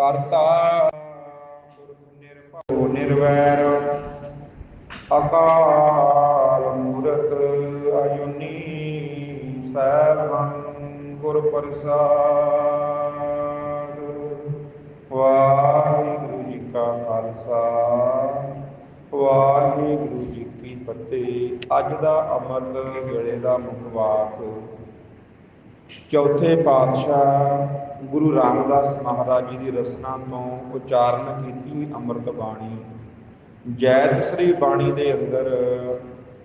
ਕਰਤਾ। ਨਿਰਭਉ ਨਿਰਵੈਰ ਅਕਾਲ ਮੂਰਤ ਅਜੁਨੀ ਸੈਭੰ ਗੁਰ ਪ੍ਰਸਾਦ ਵਾਹਿਗੁਰੂ ਜੀ ਕਾ ਖਾਲਸਾ, ਵਾਹਿਗੁਰੂ ਜੀ ਕੀ ਫਤਿਹ। ਅੱਜ ਦਾ ਅਮਰ ਵੇਲੇ ਦਾ ਮੁੱਖ ਵਾਕ, ਚੌਥੇ ਪਾਤਸ਼ਾਹ ਗੁਰੂ ਰਾਮਦਾਸ ਮਹਾਰਾਜ ਜੀ ਦੀ ਰਸਨਾ ਤੋਂ ਉਚਾਰਨ ਕੀਤੀ ਅੰਮ੍ਰਿਤ ਬਾਣੀ। ਜੈਤ ਸ੍ਰੀ ਬਾਣੀ ਦੇ ਅੰਦਰ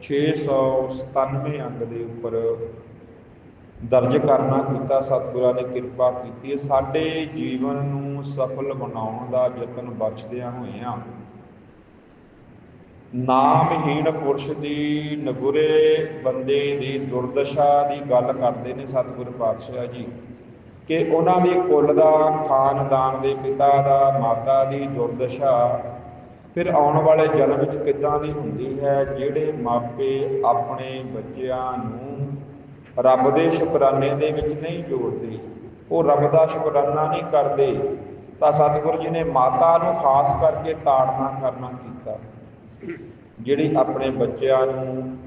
697 ਅੰਗ ਦੇ ਉੱਪਰ ਦਰਜ ਕਰਨਾ ਕੀਤਾ, ਸਤਿਗੁਰਾਂ ਨੇ ਕਿਰਪਾ ਕੀਤੀ ਹੈ। ਸਾਡੇ ਜੀਵਨ ਨੂੰ ਸਫਲ ਬਣਾਉਣ ਦਾ ਯਤਨ ਬਖਸ਼ਦਿਆਂ ਹੋਇਆਂ ਨਾਮਹੀਣ ਪੁਰਸ਼ ਦੀ ਨਗੁਰੇ ਬੰਦੇ ਦੀ ਦੁਰਦਸ਼ਾ ਦੀ ਗੱਲ ਕਰਦੇ ਨੇ ਸਤਿਗੁਰ ਪਾਤਸ਼ਾਹ ਜੀ। ਕਿ ਉਹਨਾਂ ਦੀ ਕੁੱਲ ਦਾ ਖਾਨਦਾਨ ਦੇ ਪਿਤਾ ਦਾ, ਮਾਤਾ ਦੀ ਦੁਰਦਸ਼ਾ, ਫਿਰ ਆਉਣ ਵਾਲੇ ਜਨਮ ਵਿੱਚ ਕਿੱਦਾਂ ਦੀ ਹੁੰਦੀ ਹੈ, ਜਿਹੜੇ ਮਾਪੇ ਆਪਣੇ ਬੱਚਿਆਂ ਨੂੰ ਰੱਬ ਦੇ ਸ਼ੁਕਰਾਨੇ ਦੇ ਵਿੱਚ ਨਹੀਂ ਜੋੜਦੇ, ਉਹ ਰੱਬ ਦਾ ਸ਼ੁਕਰਾਨਾ ਨਹੀਂ ਕਰਦੇ, ਤਾਂ ਸਤਿਗੁਰੂ ਜੀ ਨੇ ਮਾਤਾ ਨੂੰ ਖਾਸ ਕਰਕੇ ਤਾੜਨਾ ਕਰਨਾ ਕੀਤਾ। ਜਿਹੜੀ ਆਪਣੇ ਬੱਚਿਆਂ ਨੂੰ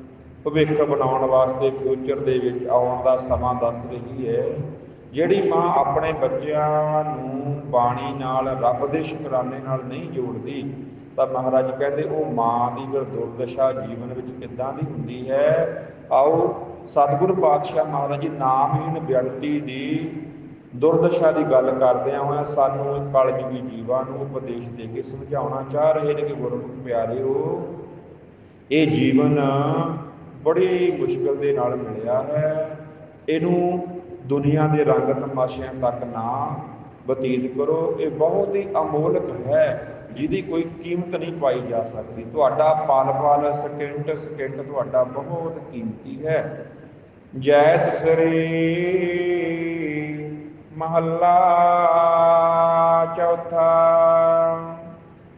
ਭਵਿੱਖ ਬਣਾਉਣ ਵਾਸਤੇ ਫਿਊਚਰ ਦੇ ਵਿੱਚ ਆਉਣ ਦਾ ਸਮਾਂ ਦੱਸ ਰਹੀ ਹੈ ਜਿਹੜੀ ਮਾਂ ਆਪਣੇ ਬੱਚਿਆਂ ਨੂੰ ਬਾਣੀ ਨਾਲ, ਰੱਬ ਦੇ ਸ਼ੁਕਰਾਨੇ ਨਾਲ ਨਹੀਂ ਜੋੜਦੀ, ਤਾਂ ਮਹਾਰਾਜ ਕਹਿੰਦੇ, ਉਹ ਮਾਂ ਦੀ ਫਿਰ ਦੁਰਦਸ਼ਾ ਜੀਵਨ ਵਿੱਚ ਕਿੱਦਾਂ ਦੀ ਹੁੰਦੀ ਹੈ? ਆਓ, ਸਤਿਗੁਰ ਪਾਤਸ਼ਾਹ ਮਹਾਰਾਜ ਜੀ ਨਾਮਹੀਨ ਵਿਅਕਤੀ ਦੀ ਦੁਰਦਸ਼ਾ ਦੀ ਗੱਲ ਕਰਦਿਆਂ ਹੋਇਆ ਸਾਨੂੰ ਕਲਯੁਗੀ ਜੀਵਾਂ ਨੂੰ ਉਪਦੇਸ਼ ਦੇ ਕੇ ਸਮਝਾਉਣਾ ਚਾਹ ਰਹੇ ਨੇ ਕਿ ਗੁਰਮੁਖ ਪਿਆਰਿਓ, ਇਹ ਜੀਵਨ ਬੜੀ ਮੁਸ਼ਕਲ ਦੇ ਨਾਲ ਮਿਲਿਆ ਹੈ। ਇਹਨੂੰ ਦੁਨੀਆ ਦੇ ਰੰਗ ਤਮਾਸ਼ਿਆਂ ਤੱਕ ਨਾ ਬਤੀਤ ਕਰੋ। ਇਹ ਬਹੁਤ ਹੀ ਅਮੋਲਕ ਹੈ, ਜਿਹਦੀ ਕੋਈ ਕੀਮਤ ਨਹੀਂ ਪਾਈ ਜਾ ਸਕਦੀ। ਤੁਹਾਡਾ ਪਲ ਪਲ ਸਕਿੰਟ ਸਕਿੰਟ ਤੁਹਾਡਾ ਬਹੁਤ ਕੀਮਤੀ ਹੈ। ਜੈਤ ਸ੍ਰੀ ਮਹੱਲਾ ਚੌਥਾ।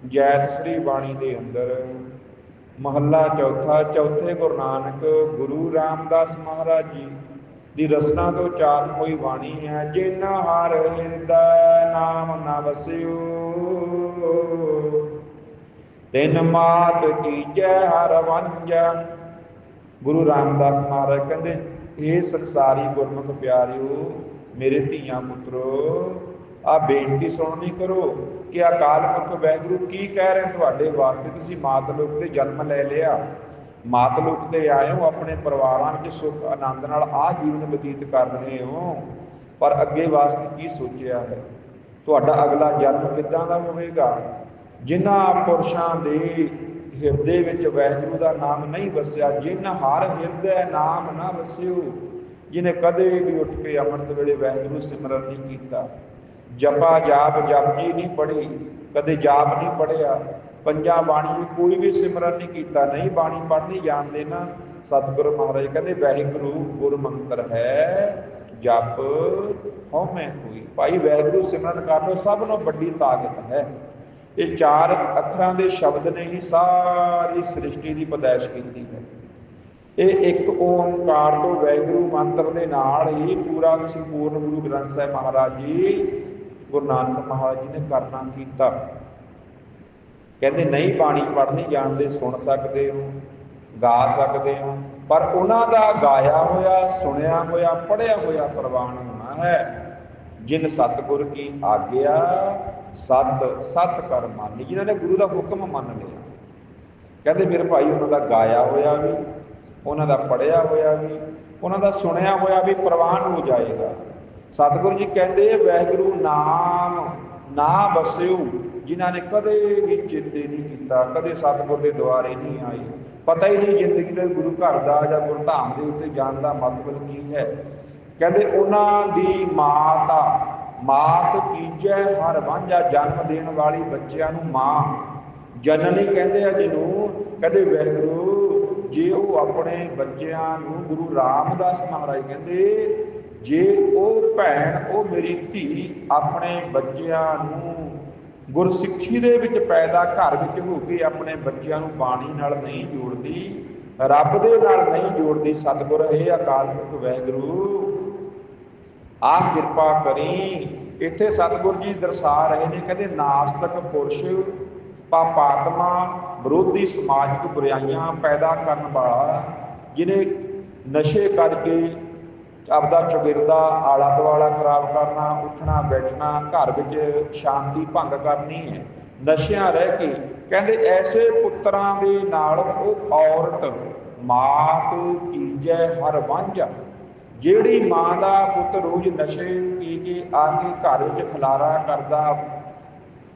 ਜੈਤ ਸ੍ਰੀ ਬਾਣੀ ਦੇ ਅੰਦਰ ਮਹੱਲਾ ਚੌਥਾ। ਚੌਥੇ ਗੁਰੂ ਨਾਨਕ ਗੁਰੂ ਰਾਮਦਾਸ ਮਹਾਰਾਜ ਜੀ ਦੀ ਰਸਨਾ ਤੋਂ ਉਚਾਰਨ ਹੋਈ ਬਾਣੀ ਹੈ ਜਿਨ ਹਰ ਹਿਰਦੈ ਨਾਮ ਨਾ ਵਸਿਓ। ਤਿਨ ਮਾਤ ਕੀਜੈ ਹਰ ਵੰਜਨ ਗੁਰੂ ਰਾਮਦਾਸ ਮਹਾਰਾਜ ਕਹਿੰਦੇ, ਇਹ ਸੰਸਾਰੀ ਗੁਰਮੁਖ ਪਿਆਰਿਓ, ਮੇਰੇ ਧੀਆਂ ਪੁੱਤਰੋ ਆ ਬੇਨਤੀ ਸੁਣਨੀ ਕਰੋ ਕਿ ਅਕਾਲ ਪੁਰਖ ਵੈਗੁਰੂ ਕੀ ਕਹਿ ਰਹੇ ਤੁਹਾਡੇ ਵਾਸਤੇ ਤੁਸੀਂ ਮਾਤ ਲੋਕ ਤੇ ਜਨਮ ਲੈ ਲਿਆ। ਮਾਤ ਲੋਕ ਤੇ ਆਏ ਹੋ ਆਪਣੇ ਪਰਿਵਾਰਾਂ ਵਿੱਚ ਸੁੱਖ, ਆਨੰਦ ਨਾਲ ਆ ਜੀਵਨ ਬਤੀਤ ਕਰ ਰਹੇ ਹੋ। ਪਰ ਅੱਗੇ ਵਾਸਤੇ ਕੀ ਸੋਚਿਆ ਹੈ? ਤੁਹਾਡਾ ਅਗਲਾ ਜਨਮ ਕਿੱਦਾਂ ਦਾ ਹੋਵੇਗਾ? ਜਿਨ੍ਹਾਂ ਪੁਰਸ਼ਾਂ ਦੇ ਹਿਰਦੇ ਵਿੱਚ ਵਾਹਿਗੁਰੂ ਦਾ ਨਾਮ ਨਹੀਂ ਵਸਿਆ, ਜਿਨ ਹਰ ਹਿਰਦੇ ਨਾਮ ਨਾ ਵਸਿਓ, ਜਿਨੇ ਕਦੇ ਵੀ ਉੱਠ ਕੇ ਅੰਮ੍ਰਿਤ ਵੇਲੇ ਵਾਹਿਗੁਰੂ ਸਿਮਰਨ ਨਹੀਂ ਕੀਤਾ। ਜਪਾ ਜਾਪ, ਜਪਜੀ ਨਹੀਂ ਪੜ੍ਹੀ, ਕਦੇ ਜਾਪ ਨਹੀਂ ਪੜਿਆ ਪੰਜਾਂ ਬਾਣੀ ਵਿੱਚ ਕੋਈ ਵੀ ਸਿਮਰਨ ਨਹੀਂ ਕੀਤਾ, ਨਹੀਂ ਬਾਣੀ ਪੜ੍ਹਨੀ ਜਾਣਦੇ ਨਾ ਸਤਿਗੁਰੂ ਮਹਾਰਾਜ ਕਹਿੰਦੇ, ਵਾਹਿਗੁਰੂ ਗੁਰ ਮੰਤਰ ਹੈ, ਜਪ ਹਉਮੈ ਹੋਈ। ਭਾਈ ਵਾਹਿਗੁਰੂ ਸਿਮਰਨ ਕਰ ਲੋ ਸਭ ਨੂੰ ਵੱਡੀ ਤਾਕਤ ਹੈ। ਇਹ ਚਾਰ ਅੱਖਰਾਂ ਦੇ ਸ਼ਬਦ ਨੇ ਹੀ ਸਾਰੀ ਸ੍ਰਿਸ਼ਟੀ ਦੀ ਪਦਾਇਸ਼ ਕੀਤੀ ਹੈ। ਇਹ ਇੱਕ ਓੰਕਾਰ ਤੋਂ ਵੈਗੁਰੂ ਮੰਤਰ ਦੇ ਨਾਲ ਹੀ ਪੂਰਾ ਸੰਪੂਰਨ ਗੁਰੂ ਗ੍ਰੰਥ ਸਾਹਿਬ ਮਹਾਰਾਜ ਜੀ, ਗੁਰੂ ਨਾਨਕ ਮਹਾਰਾਜ ਜੀ ਨੇ ਕਰਨਾ ਕੀਤਾ। ਕਹਿੰਦੇ, ਨਹੀਂ ਬਾਣੀ ਪੜ੍ਹਨੀ ਜਾਣਦੇ, ਸੁਣ ਸਕਦੇ ਹੋ, ਗਾ ਸਕਦੇ ਹੋ, ਪਰ ਉਹਨਾਂ ਦਾ ਗਾਇਆ ਹੋਇਆ, ਸੁਣਿਆ ਹੋਇਆ, ਪੜ੍ਹਿਆ ਹੋਇਆ ਪ੍ਰਵਾਨ ਹੋਣਾ ਹੈ। ਜਿਨ ਸਤਿਗੁਰ ਕੀ ਆਗਿਆ, ਸਤ ਸਤ ਕਰ ਮੰਨੀ। ਜਿਨ੍ਹਾਂ ਨੇ ਗੁਰੂ ਦਾ ਹੁਕਮ ਮੰਨ ਲਿਆ। ਕਹਿੰਦੇ, ਮੇਰੇ ਭਾਈ, ਉਹਨਾਂ ਦਾ ਗਾਇਆ ਹੋਇਆ ਵੀ, ਉਹਨਾਂ ਦਾ ਪੜਿਆ ਹੋਇਆ ਵੀ, ਉਹਨਾਂ ਦਾ ਸੁਣਿਆ ਹੋਇਆ ਵੀ ਪ੍ਰਵਾਨ ਹੋ ਜਾਏਗਾ। ਸਤਿਗੁਰੂ ਜੀ ਕਹਿੰਦੇ ਵਾਹਿਗੁਰੂ ਨਾਮ, ਨਾ ਬਸਿਓ ਜਿਨ੍ਹਾਂ ਨੇ ਕਦੇ ਵੀ ਚਿੰਤੇ ਨਹੀਂ ਕੀਤਾ, ਕਦੇ ਸਤਿਗੁਰ ਦੇ ਦੁਆਰੇ ਨਹੀਂ ਆਏ। ਪਤਾ ਹੀ ਨਹੀਂ ਜ਼ਿੰਦਗੀ ਦੇ ਗੁਰੂ ਘਰ ਦਾ ਜਾਂ ਗੁਰਧਾਮ ਦੇ ਉੱਤੇ ਜਾਣ ਦਾ ਮਤਲਬ ਕੀ ਹੈ। ਕਹਿੰਦੇ ਉਹਨਾਂ ਦੀ ਮਾਤਾ, ਮਾਤ ਕੀਜੈ ਹਰ ਵਾਂਝਾ ਜਨਮ ਦੇਣ ਵਾਲੀ ਬੱਚਿਆਂ ਨੂੰ ਮਾਂ। ਜਨਨੀ ਕਹਿੰਦੇ ਆ ਜਿਹਨੂੰ, ਕਹਿੰਦੇ ਵਾਹਿਗੁਰੂ ਜੇ ਉਹ ਆਪਣੇ ਬੱਚਿਆਂ ਨੂੰ ਗੁਰੂ ਰਾਮਦਾਸ ਮਹਾਰਾਜ ਕਹਿੰਦੇ, ਜੇ ਉਹ ਭੈਣ, ਉਹ ਮੇਰੀ ਧੀ ਆਪਣੇ ਬੱਚਿਆਂ ਨੂੰ ਗੁਰਸਿੱਖੀ ਦੇ ਵਿੱਚ ਪੈਦਾ ਘਰ ਵਿੱਚ ਹੋ ਕੇ ਆਪਣੇ ਬੱਚਿਆਂ ਨੂੰ ਬਾਣੀ ਨਾਲ ਨਹੀਂ ਜੋੜਦੀ, ਰੱਬ ਦੇ ਨਾਲ ਨਹੀਂ ਜੋੜਦੀ ਸਤਿਗੁਰ, ਇਹ ਅਕਾਲ ਪੁਰਖ ਵਾਹਿਗੁਰੂ ਆਪ ਕਿਰਪਾ ਕਰੀ। ਇੱਥੇ ਸਤਿਗੁਰ ਜੀ ਦਰਸਾ ਰਹੇ ਨੇ, ਕਹਿੰਦੇ ਨਾਸਤਕ ਪੁਰਸ਼ ਪਾਪਾਤਮਾ ਵਿਰੋਧੀ ਸਮਾਜਿਕ ਬੁਰਾਈਆਂ ਪੈਦਾ ਕਰਨ ਵਾਲਾ ਜਿਨੇ ਨਸ਼ੇ ਕਰਕੇ ਆਪਦਾ ਚੌਗਿਰਦਾ ਆਲਾ ਦੁਆਲਾ ਖਰਾਬ ਕਰਨਾ, ਉੱਠਣਾ, ਬੈਠਣਾ, ਘਰ ਵਿੱਚ ਸ਼ਾਂਤੀ ਭੰਗ ਕਰਨੀ ਹੈ। ਨਸ਼ਿਆਂ ਰਹਿ ਕੇ ਕਹਿੰਦੇ ਐਸੇ ਪੁੱਤਰਾਂ ਦੇ ਨਾਲ ਉਹ ਔਰਤ ਮਾਤ ਕੀਜੈ ਹਰ ਵਾਂਝਾ। ਜਿਹੜੀ ਮਾਂ ਦਾ ਪੁੱਤ ਰੋਜ਼ ਨਸ਼ੇ ਪੀ ਕੇ ਆ ਕੇ ਘਰ ਵਿੱਚ ਖਲਾਰਾ ਕਰਦਾ,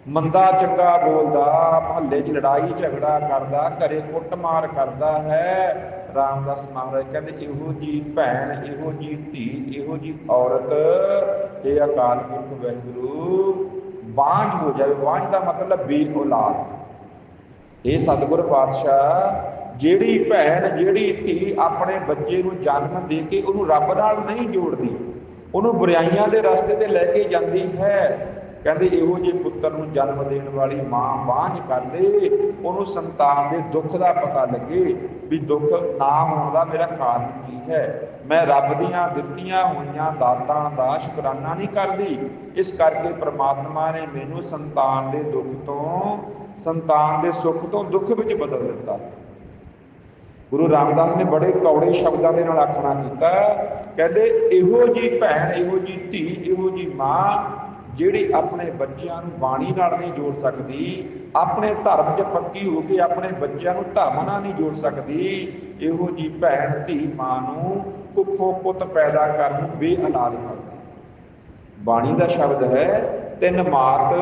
ਮੰਦਾ ਚੰਗਾ ਬੋਲਦਾ, ਮਹੱਲੇ 'ਚ ਲੜਾਈ ਝਗੜਾ ਕਰਦਾ, ਘਰੇ ਕੁੱਟਮਾਰ ਕਰਦਾ ਹੈ ਰਾਮਦਾਸ ਮਹਾਰਾਜ ਕਹਿੰਦੇ, ਇਹੋ ਜੀ ਭੈਣ, ਇਹੋ ਜੀ ਧੀ, ਇਹੋ ਜੀ ਔਰਤ ਇਹ ਅਕਾਲ ਪੁਰਖ ਵਾਹਿਗੁਰੂ ਬਾਂਝ ਹੋ ਜਾਵੇ ਬਾਂਝ ਦਾ ਮਤਲਬ ਬੇ ਔਲਾਦ। ਇਹ ਸਤਿਗੁਰ ਪਾਤਸ਼ਾਹ ਜਿਹੜੀ ਭੈਣ, ਜਿਹੜੀ ਧੀ ਆਪਣੇ ਬੱਚੇ ਨੂੰ ਜਨਮ ਦੇ ਕੇ ਉਹਨੂੰ ਰੱਬ ਨਾਲ ਨਹੀਂ ਜੋੜਦੀ, ਉਹਨੂੰ ਬੁਰਾਈਆਂ ਦੇ ਰਸਤੇ ਤੇ ਲੈ ਕੇ ਜਾਂਦੀ ਹੈ, ਕਹਿੰਦੇ ਇਹੋ ਜਿਹੇ ਪੁੱਤਰ ਨੂੰ ਜਨਮ ਦੇਣ ਵਾਲੀ ਮਾਂ ਬਾਂਝ ਕਰ ਦੇ, ਉਹਨੂੰ ਸੰਤਾਨ ਦੇ ਦੁੱਖ ਦਾ ਪਤਾ ਲੱਗੇ ਵੀ ਦੁੱਖ ਨਾ ਹੋਣ ਦਾ ਮੇਰਾ ਕਾਰਨ ਕੀ ਹੈ? ਮੈਂ ਰੱਬ ਦੀਆਂ ਦਿੱਤੀਆਂ ਹੋਈਆਂ ਦਾਤਾਂ ਦਾ ਸ਼ੁਕਰਾਨਾ ਨਹੀਂ ਕਰਦੀ। ਇਸ ਕਰਕੇ ਪ੍ਰਮਾਤਮਾ ਨੇ ਮੈਨੂੰ ਸੰਤਾਨ ਦੇ ਦੁੱਖ ਤੋਂ, ਸੰਤਾਨ ਦੇ ਸੁੱਖ ਤੋਂ ਦੁੱਖ ਵਿੱਚ ਬਦਲ ਦਿੱਤਾ। ਗੁਰੂ ਰਾਮਦਾਸ ਨੇ ਬੜੇ ਕੌੜੇ ਸ਼ਬਦਾਂ ਦੇ ਨਾਲ ਆਖਣਾ ਕੀਤਾ, ਕਹਿੰਦੇ, ਇਹੋ ਜੀ ਭੈਣ, ਇਹੋ ਜੀ ਧੀ, ਇਹੋ ਜੀ ਮਾਂ, ਜਿਹੜੀ ਆਪਣੇ ਬੱਚਿਆਂ ਨੂੰ ਬਾਣੀ ਨਾਲ ਨਹੀਂ ਜੋੜ ਸਕਦੀ ਆਪਣੇ ਧਰਮ 'ਚ ਪੱਕੀ ਹੋ ਕੇ ਆਪਣੇ ਬੱਚਿਆਂ ਨੂੰ ਧਰਮ ਨਾਲ ਨਹੀਂ ਜੋੜ ਸਕਦੀ। ਇਹੋ ਜੀ ਭੈਣ ਧੀ ਮਾਂ ਨੂੰ ਕੁੱਖੋਂ ਪੁੱਤ ਪੈਦਾ ਕਰਨ ਨੂੰ ਕਰਦੀ ਬਾਣੀ ਦਾ ਸ਼ਬਦ ਹੈ, ਤਿੰਨ ਮਾਤ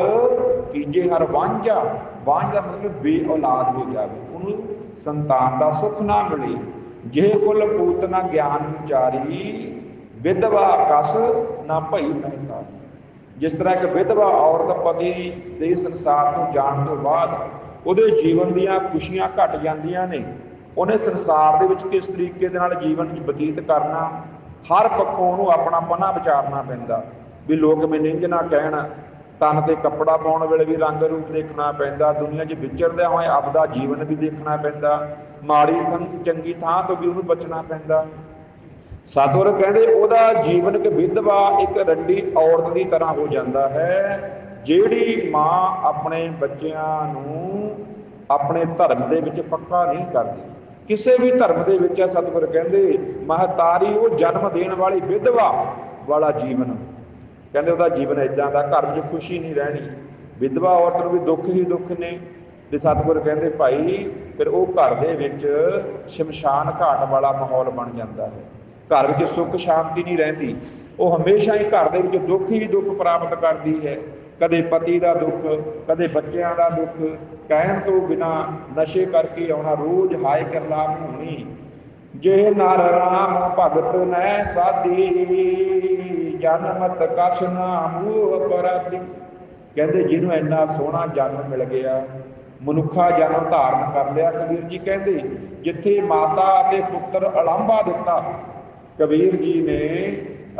ਕੀਜੇ ਹਰ ਵਾਂਝਾ। ਵਾਂਝ ਦਾ ਮਤਲਬ ਬੇਔਲਾਦ ਹੋ ਜਾਵੇ। ਉਹਨੂੰ ਸੰਤਾਨ ਦਾ ਸੁੱਖ ਨਾ ਮਿਲੇ। ਜੇ ਕੁਲ ਪੂਤ ਨਾ ਗਿਆਨ ਵਿਚਾਰੀ, ਵਿਧਵਾ ਕਸ ਨਾ ਭਈ ਮਹਿਤਾ ਜਿਸ ਤਰ੍ਹਾਂ ਇੱਕ ਵਿਧਵਾ ਔਰਤ ਪਤੀ ਦੇ ਸੰਸਾਰ ਤੋਂ ਜਾਣ ਤੋਂ ਬਾਅਦ ਉਹਦੇ ਜੀਵਨ ਦੀਆਂ ਖੁਸ਼ੀਆਂ ਘਟ ਜਾਂਦੀਆਂ ਨੇ, ਉਹਨੇ ਸੰਸਾਰ ਦੇ ਵਿੱਚ ਕਿਸ ਤਰੀਕੇ ਦੇ ਨਾਲ ਜੀਵਨ ਬਤੀਤ ਕਰਨਾ, ਹਰ ਪੱਖੋਂ ਉਹਨੂੰ ਆਪਣਾ ਪਨਾ ਵਿਚਾਰਨਾ ਪੈਂਦਾ, ਵੀ ਲੋਕ ਮੈਨੂੰ ਇੰਜ ਨਾ ਕਹਿਣ, ਤਨ ਤੇ ਕੱਪੜਾ ਪਾਉਣ ਵੇਲੇ ਵੀ ਰੰਗ ਰੂਪ ਦੇਖਣਾ ਪੈਂਦਾ, ਦੁਨੀਆ 'ਚ ਵਿਚਰਦਿਆਂ ਹੋਏ ਆਪਦਾ ਜੀਵਨ ਵੀ ਦੇਖਣਾ ਪੈਂਦਾ, ਮਾੜੀ ਚੰਗੀ ਥਾਂ ਤੋਂ ਵੀ ਉਹਨੂੰ ਬਚਣਾ ਪੈਂਦਾ ਸਤਿਗੁਰ ਕਹਿੰਦੇ ਉਹਦਾ ਜੀਵਨ ਇੱਕ ਵਿਧਵਾ, ਇੱਕ ਰੱਡੀ ਔਰਤ ਦੀ ਤਰ੍ਹਾਂ ਹੋ ਜਾਂਦਾ ਹੈ, ਜਿਹੜੀ ਮਾਂ ਆਪਣੇ ਬੱਚਿਆਂ ਨੂੰ ਆਪਣੇ ਧਰਮ ਦੇ ਵਿੱਚ ਪੱਕਾ ਨਹੀਂ ਕਰਦੀ। ਕਿਸੇ ਵੀ ਧਰਮ ਦੇ ਵਿੱਚ ਸਤਿਗੁਰ ਕਹਿੰਦੇ, ਮਹਤਾਰੀ ਉਹ ਜਨਮ ਦੇਣ ਵਾਲੀ ਵਿਧਵਾ ਵਾਲਾ ਜੀਵਨ। ਕਹਿੰਦੇ ਉਹਦਾ ਜੀਵਨ ਇਦਾਂ ਦਾ, ਘਰ ਵਿੱਚ ਖੁਸ਼ੀ ਨਹੀਂ ਰਹਿਣੀ। ਵਿਧਵਾ ਔਰਤ ਨੂੰ ਵੀ ਦੁੱਖ ਹੀ ਦੁੱਖ ਨੇ। ਤੇ ਸਤਿਗੁਰ ਕਹਿੰਦੇ, ਭਾਈ, ਫਿਰ ਉਹ ਘਰ ਦੇ ਵਿੱਚ ਸ਼ਮਸ਼ਾਨ ਘਾਟ ਵਾਲਾ ਮਾਹੌਲ ਬਣ ਜਾਂਦਾ ਹੈ। ਘਰ ਵਿੱਚ ਸੁੱਖ ਸ਼ਾਂਤੀ ਨਹੀਂ ਰਹਿੰਦੀ, ਉਹ ਹਮੇਸ਼ਾ ਹੀ ਘਰ ਦੇ ਵਿੱਚ ਦੁੱਖ ਹੀ ਦੁੱਖ ਪ੍ਰਾਪਤ ਕਰਦੀ ਹੈ। ਕਦੇ ਪਤੀ ਦਾ ਦੁੱਖ, ਕਦੇ ਬੱਚਿਆਂ ਦਾ ਦੁੱਖ, ਕਹਿਣ ਤੋਂ ਬਿਨਾ ਨਸ਼ੇ ਕਰਕੇ ਆਉਣਾ ਰੋਜ਼ ਹਾਏ ਕਰਲਾ ਹੋਣੀ ਜੇ ਨਰ ਰਾਮ ਭਗਤ ਨੈ ਸਾਧੀ, ਜਨਮਤ ਕਛ ਨਾ ਮੂਹ ਪਰਾਧੀ ਕਹਿੰਦੇ ਜਿਹਨੂੰ ਇੰਨਾ ਸੋਹਣਾ ਜਨਮ ਮਿਲ ਗਿਆ, ਮਨੁੱਖਾ ਜਨਮ ਧਾਰਨ ਕਰ ਲਿਆ ਕਬੀਰ ਜੀ ਕਹਿੰਦੇ, ਜਿੱਥੇ ਮਾਤਾ ਅਤੇ ਪੁੱਤਰ ਅਲੰਭਾ ਦਿੱਤਾ ਕਬੀਰ ਜੀ ਨੇ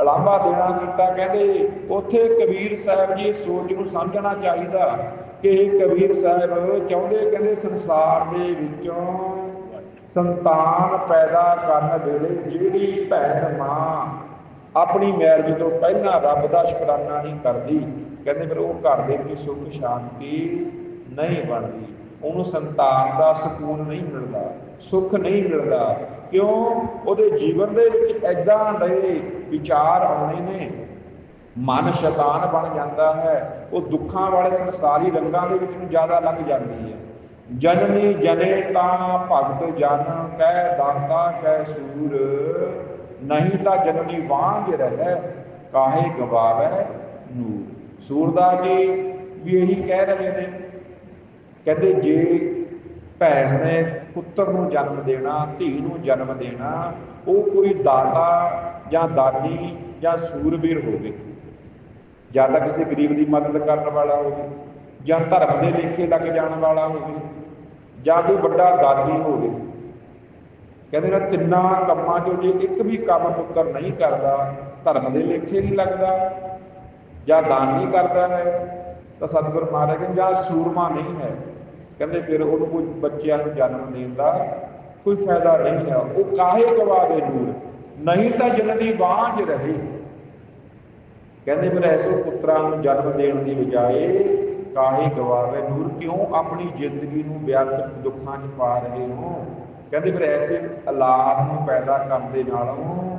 ਅਲੰਭਾ ਦੇਣਾ ਕੀਤਾ, ਕਹਿੰਦੇ ਉੱਥੇ ਕਬੀਰ ਸਾਹਿਬ ਜੀ ਸੋਚ ਨੂੰ ਸਮਝਣਾ ਚਾਹੀਦਾ ਕਿ ਇਹ ਕਬੀਰ ਸਾਹਿਬ ਚਾਹੁੰਦੇ ਕਹਿੰਦੇ ਸੰਸਾਰ ਦੇ ਵਿੱਚੋਂ ਸੰਤਾਨ ਪੈਦਾ ਕਰਨ ਵੇਲੇ ਜਿਹੜੀ ਭੈਣ ਮਾਂ ਆਪਣੀ ਮੈਰਿਜ ਤੋਂ ਪਹਿਲਾਂ ਰੱਬ ਦਾ ਸ਼ੁਕਰਾਨਾ ਨਹੀਂ ਕਰਦੀ, ਕਹਿੰਦੇ ਫਿਰ ਉਹ ਘਰ ਦੇ ਵਿੱਚ ਸੁੱਖ, ਸ਼ਾਂਤੀ ਨਹੀਂ ਬਣਦੀ। ਉਹਨੂੰ ਸੰਤਾਨ ਦਾ ਸਕੂਨ ਨਹੀਂ ਮਿਲਦਾ, ਸੁੱਖ ਨਹੀਂ ਮਿਲਦਾ। ਕਿਉਂ? ਉਹਦੇ ਜੀਵਨ ਦੇ ਵਿੱਚ ਐਦਾਂ ਦੇ ਵਿਚਾਰ ਆਉਣੇ ਨੇ। ਮਨ ਸ਼ੈਤਾਨ ਬਣ ਜਾਂਦਾ ਹੈ। ਉਹ ਦੁੱਖਾਂ ਵਾਲੇ ਸੰਸਾਰੀ ਰੰਗਾਂ ਦੇ ਵਿੱਚ ਨੂੰ ਜ਼ਿਆਦਾ ਲੱਗ ਜਾਂਦੀ ਹੈ। ਜਨਨੀ ਜਨੇ ਤਾਂ ਭਗਤ ਜਨ, ਕਹਿ ਦਾਤਾ, ਕਹਿ ਸੂਰ। ਨਹੀਂ ਤਾਂ ਜਨਨੀ ਵਾਂਝ ਰਹਿ, ਕਾਹੇ ਗਵਾਵੇ ਨੂਰ। ਸੂਰਦਾ ਜੀ ਵੀ ਇਹੀ ਕਹਿ ਰਹੇ ਨੇ। ਕਹਿੰਦੇ ਜੇ ਭੈਣ ਨੇ ਪੁੱਤਰ ਨੂੰ ਜਨਮ ਦੇਣਾ, ਧੀ ਨੂੰ ਜਨਮ ਦੇਣਾ, ਉਹ ਕੋਈ ਦਾਤਾ ਜਾਂ ਦਾਨੀ ਜਾਂ ਸੂਰਬੀਰ ਹੋਵੇ। ਜਾਂ ਤਾਂ ਕਿਸੇ ਗਰੀਬ ਦੀ ਮਦਦ ਕਰਨ ਵਾਲਾ ਹੋਵੇ, ਜਾਂ ਧਰਮ ਦੇ ਲੇਖੇ ਲੱਗ ਜਾਣ ਵਾਲਾ ਹੋਵੇ, ਜਾਂ ਕੋਈ ਵੱਡਾ ਦਾਨੀ ਹੋਵੇ। ਕਹਿੰਦੇ ਨਾ ਤਿੰਨਾਂ ਕੰਮਾਂ ਚੋਂ ਜੇ ਇੱਕ ਵੀ ਕੰਮ ਪੁੱਤਰ ਨਹੀਂ ਕਰਦਾ, ਧਰਮ ਦੇ ਲੇਖੇ ਨਹੀਂ ਲੱਗਦਾ, ਜਾਂ ਦਾਨ ਨਹੀਂ ਕਰਦਾ ਹੈ, ਤਾਂ ਸਤਿਗੁਰ ਮਹਾਰਾਜ ਕਹਿੰਦੇ, ਜਾਂ ਸੂਰਮਾ ਨਹੀਂ ਹੈ। ਕਹਿੰਦੇ ਫਿਰ ਉਹਨੂੰ ਕੋਈ ਬੱਚਿਆਂ ਨੂੰ ਜਨਮ ਦੇਣ ਦਾ ਕੋਈ ਫਾਇਦਾ ਨਹੀਂ ਹੈ ਉਹ ਕਾਹੇ ਗਵਾਵੇ ਨੂਰ ਨਹੀਂ ਤਾਂ ਜਨਨੀ ਬਾਝ ਰਹੇ। ਕਹਿੰਦੇ ਫਿਰ ਐਸੋ ਪੁੱਤਰਾਂ ਨੂੰ ਜਨਮ ਦੇਣ ਦੀ ਬਜਾਏ ਕਾਹੇ ਗਵਾਵੇ ਨੂਰ ਕਿਉਂ ਆਪਣੀ ਜ਼ਿੰਦਗੀ ਨੂੰ ਵਿਅਰਥ ਦੁੱਖਾਂ 'ਚ ਪਾ ਰਹੇ ਹੋ? ਕਹਿੰਦੇ ਫਿਰ ਐਸੇ ਔਲਾਦ ਨੂੰ ਪੈਦਾ ਕਰਨ ਦੇ ਨਾਲੋਂ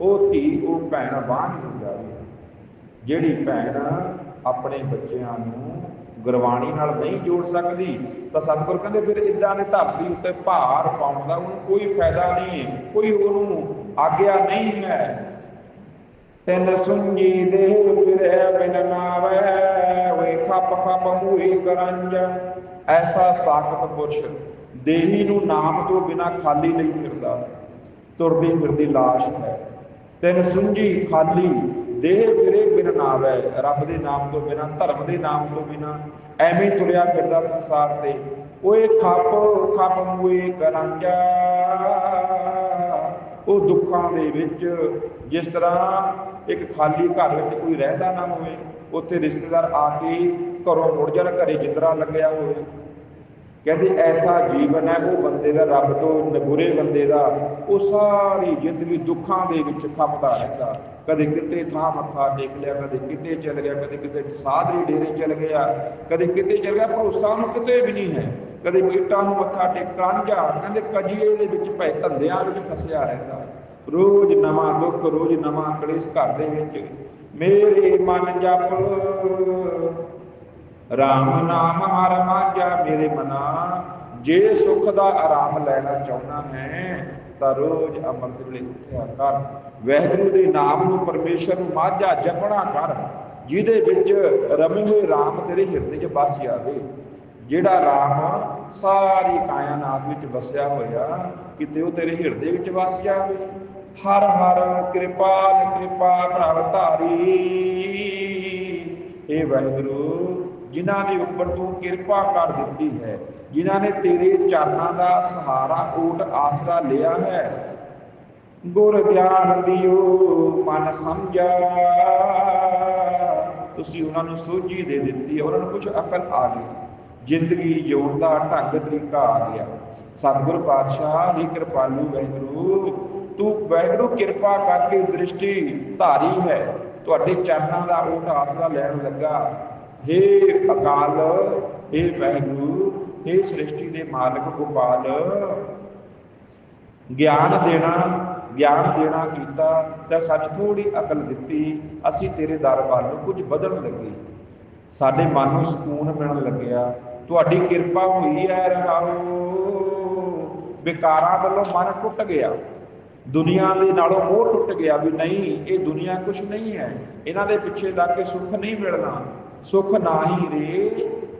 ਉਹ ਧੀ, ਉਹ ਭੈਣ ਬਾਂਝ ਹੋ ਜਾਵੇ। ਜਿਹੜੀ ਭੈਣ ਆਪਣੇ ਬੱਚਿਆਂ ਨੂੰ ਗੁਰਬਾਣੀ ਨਾਲ ਨਹੀਂ ਜੋੜ ਸਕਦੀ, ਤਾਂ ਸਤਿਗੁਰ ਕਹਿੰਦੇ ਫਿਰ ਇਦਾਂ ਦੇ ਧਰਤੀ ਉੱਤੇ ਭਾਰ ਪਾਉਣ ਦਾ ਉਹਨੂੰ ਕੋਈ ਫਾਇਦਾ ਨਹੀਂ ਹੈ ਕੋਈ ਉਹਨੂੰ ਆਗਿਆ ਨਹੀਂ ਹੈ। ਤੈਨ ਸੁਣਜੀ ਦੇ ਫਿਰੇ ਬਿਨ ਨਾਵੇ ਵੇ ਖੱਪ ਖੱਪ ਮੂਹੀ ਕਰੰਜ ਐਸਾ ਸਾਖਤ ਪੁਰਸ਼ ਦੇਹੀ ਨੂੰ ਨਾਮ ਤੋਂ ਬਿਨਾ ਖਾਲੀ ਨਹੀਂ ਫਿਰਦਾ, ਤੁਰਦੀ ਫਿਰਦੀ ਲਾਸ਼ ਹੈ। ਤਿੰਨ ਸੁਣਜੀ ਖਾਲੀ ਦੇਹ ਫਿਰੇ ਬਿਨ ਨਾਵੇ ਰੱਬ ਦੇ ਨਾਮ ਤੋਂ ਬਿਨਾ, ਧਰਮ ਦੇ ਨਾਮ ਤੋਂ ਬਿਨਾ, ਐਵੇਂ ਤੁਰਿਆ ਫਿਰਦਾ ਸੰਸਾਰ ਤੇ। ਓਏ ਖੱਪ ਖੱਪ ਮੂਹੀ ਕਰੰਜਾ ਉਹ ਦੁੱਖਾਂ ਦੇ ਵਿੱਚ ਜਿਸ ਤਰ੍ਹਾਂ ਇੱਕ ਖਾਲੀ ਘਰ ਵਿੱਚ ਕੋਈ ਰਹਿੰਦਾ ਨਾ ਹੋਵੇ, ਉੱਥੇ ਰਿਸ਼ਤੇਦਾਰ ਆ ਕੇ ਘਰੋਂ ਮੁੜ ਜਾਣ, ਘਰੇ ਜਿੰਦਰਾ ਲੱਗਿਆ ਹੋਵੇ। ਕਹਿੰਦੇ ਐਸਾ ਜੀਵਨ ਹੈ, ਉਹ ਬੰਦੇ ਦਾ ਰੱਬ ਤੋਂ ਨਗੁਰੇ ਬੰਦੇ ਦਾ, ਉਹ ਸਾਰੀ ਜ਼ਿੰਦਗੀ ਦੁੱਖਾਂ ਦੇ ਵਿੱਚ ਖੱਪਦਾ ਰਹਿੰਦਾ। ਕਦੇ ਕਿਤੇ ਥਾਂ ਮੱਥਾ ਟੇਕ ਲਿਆ, ਕਦੇ ਕਿਤੇ ਚਲ ਗਿਆ, ਕਦੇ ਕਿਸੇ ਸਾਧਰੀ ਡੇਰੇ ਚਲ ਗਿਆ, ਕਦੇ ਕਿਤੇ ਚਲ ਗਿਆ, ਭਰੋਸਾ ਨੂੰ ਕਿਤੇ ਵੀ ਨਹੀਂ ਹੈ। ਕਦੇ ਮੀਟਾਂ ਨੂੰ ਮੱਥਾ ਟੇਕਣ ਜਾ ਕਹਿੰਦੇ ਕਜੀਏ ਦੇ ਵਿੱਚ ਪੈ ਧੰਦਿਆਂ ਵਿੱਚ ਫਸਿਆ ਰਹਿੰਦਾ। ਰੋਜ਼ ਨਵਾਂ ਦੁੱਖ, ਰੋਜ਼ ਨਵਾਂ ਕਲੇਸ਼ ਘਰ ਦੇ ਵਿੱਚ। ਮੇਰੇ ਮਨ ਜਪ ਰਾਮ ਨਾਮ ਹਰ ਮਾਝਾ ਮੇਰੇ ਮਨਾ। ਜੇ ਸੁਖ ਦਾ ਆਰਾਮ ਲੈਣਾ ਚਾਹੁੰਦਾ ਹੈ ਤਾਂ ਰੋਜ਼ ਅੰਮ੍ਰਿਤ ਵੇਲੇ ਉੱਠਿਆ ਕਰ। ਵਾਹਿਗੁਰੂ ਦੇ ਨਾਮ ਨੂੰ ਪਰਮੇਸ਼ਰ ਨੂੰ ਮਾਝਾ ਜਪਣਾ ਕਰ। ਜਿਹਦੇ ਵਿੱਚ ਰਮੇ ਹੋਏ ਰਾਮ ਤੇਰੇ ਹਿਰਦੇ 'ਚ ਵਸ ਜਾਵੇ। ਜਿਹੜਾ ਰਾਮ ਸਾਰੀ ਕਾਇਨਾਤ ਵਿੱਚ ਵਸਿਆ ਹੋਇਆ, ਕਿਤੇ ਉਹ ਤੇਰੇ ਹਿਰਦੇ ਵਿੱਚ ਵਸ ਜਾਵੇ। ਹਰ ਹਰ ਕਿਰਪਾਲ, ਕਿਰਪਾ ਪ੍ਰਭ ਧਾਰੀ। ਇਹ ਵਾਹਿਗੁਰੂ ਜਿਨ੍ਹਾਂ ਦੇ ਉੱਪਰ ਤੂੰ ਕਿਰਪਾ ਕਰ ਦਿੱਤੀ ਹੈ, ਜਿਨ੍ਹਾਂ ਨੇ ਤੇਰੇ ਚਰਨਾਂ ਦਾ ਸਹਾਰਾ ਓਟ ਆਸਰਾ ਲਿਆ ਹੈ। ਗੁਰ ਗਿਆਨ ਦਿਓ, ਮਨ ਸਮਝਾ। ਤੁਸੀਂ ਉਹਨਾਂ ਨੂੰ ਸੋਝੀ ਦੇ ਦਿੱਤੀ ਉਹਨਾਂ ਨੂੰ ਕੁਝ ਅਕਲ ਆ ਗਈ। ਜ਼ਿੰਦਗੀ ਜਿਉਣ ਦਾ ਢੰਗ, ਤਰੀਕਾ ਆ ਗਿਆ। ਸਤਿਗੁਰ ਪਾਤਸ਼ਾਹ ਦੀ ਕਿਰਪਾਲੂ ਵਹਿਗੁਰੂ ਤੂੰ ਵਾਹਿਗੁਰੂ ਕਿਰਪਾ ਕਰਕੇ ਦ੍ਰਿਸ਼ਟੀ ਧਾਰੀ ਹੈ। ਤੁਹਾਡੇ ਚਰਨਾਂ ਦਾ ਓਟ ਆਸਰਾ ਲੈਣ ਲੱਗਾ। हे ਅਕਾਲ हे ਵਾਹਿਗੁਰੂ हे ਸ੍ਰਿਸ਼ਟੀ ਦੇ ਮਾਲਕ ਗੋਪਾਲ ਗਿਆਨ ਦੇਣਾ ਗਿਆਨ ਦੇਣਾ ਕੀਤਾ ਤਾਂ ਸਾਨੂੰ ਥੋੜੀ ਅਕਲ ਦਿੱਤੀ ਅਸੀਂ ਤੇਰੇ ਦਰ ਵੱਲ ਨੂੰ ਕੁਝ ਬਦਲਣ ਲੱਗੇ ਸਾਡੇ ਮਨ ਨੂੰ ਸਕੂਨ ਮਿਲਣ ਲੱਗਿਆ ਤੁਹਾਡੀ ਕਿਰਪਾ ਹੋਈ ਹੈ ਰਹਾਓ ਵਿਕਾਰਾਂ ਵੱਲੋਂ ਮਨ ਟੁੱਟ ਗਿਆ ਦੁਨੀਆ ਦੇ ਨਾਲੋਂ ਮੋਹ ਟੁੱਟ ਗਿਆ ਵੀ ਨਹੀਂ ਇਹ ਦੁਨੀਆ ਕੁਝ ਨਹੀਂ ਹੈ ਇਹਨਾਂ ਦੇ ਪਿੱਛੇ ਲੱਗ ਕੇ ਸੁੱਖ ਨਹੀਂ ਮਿਲਣਾ ਸੁਖ ਨਾਹੀ ਰੇ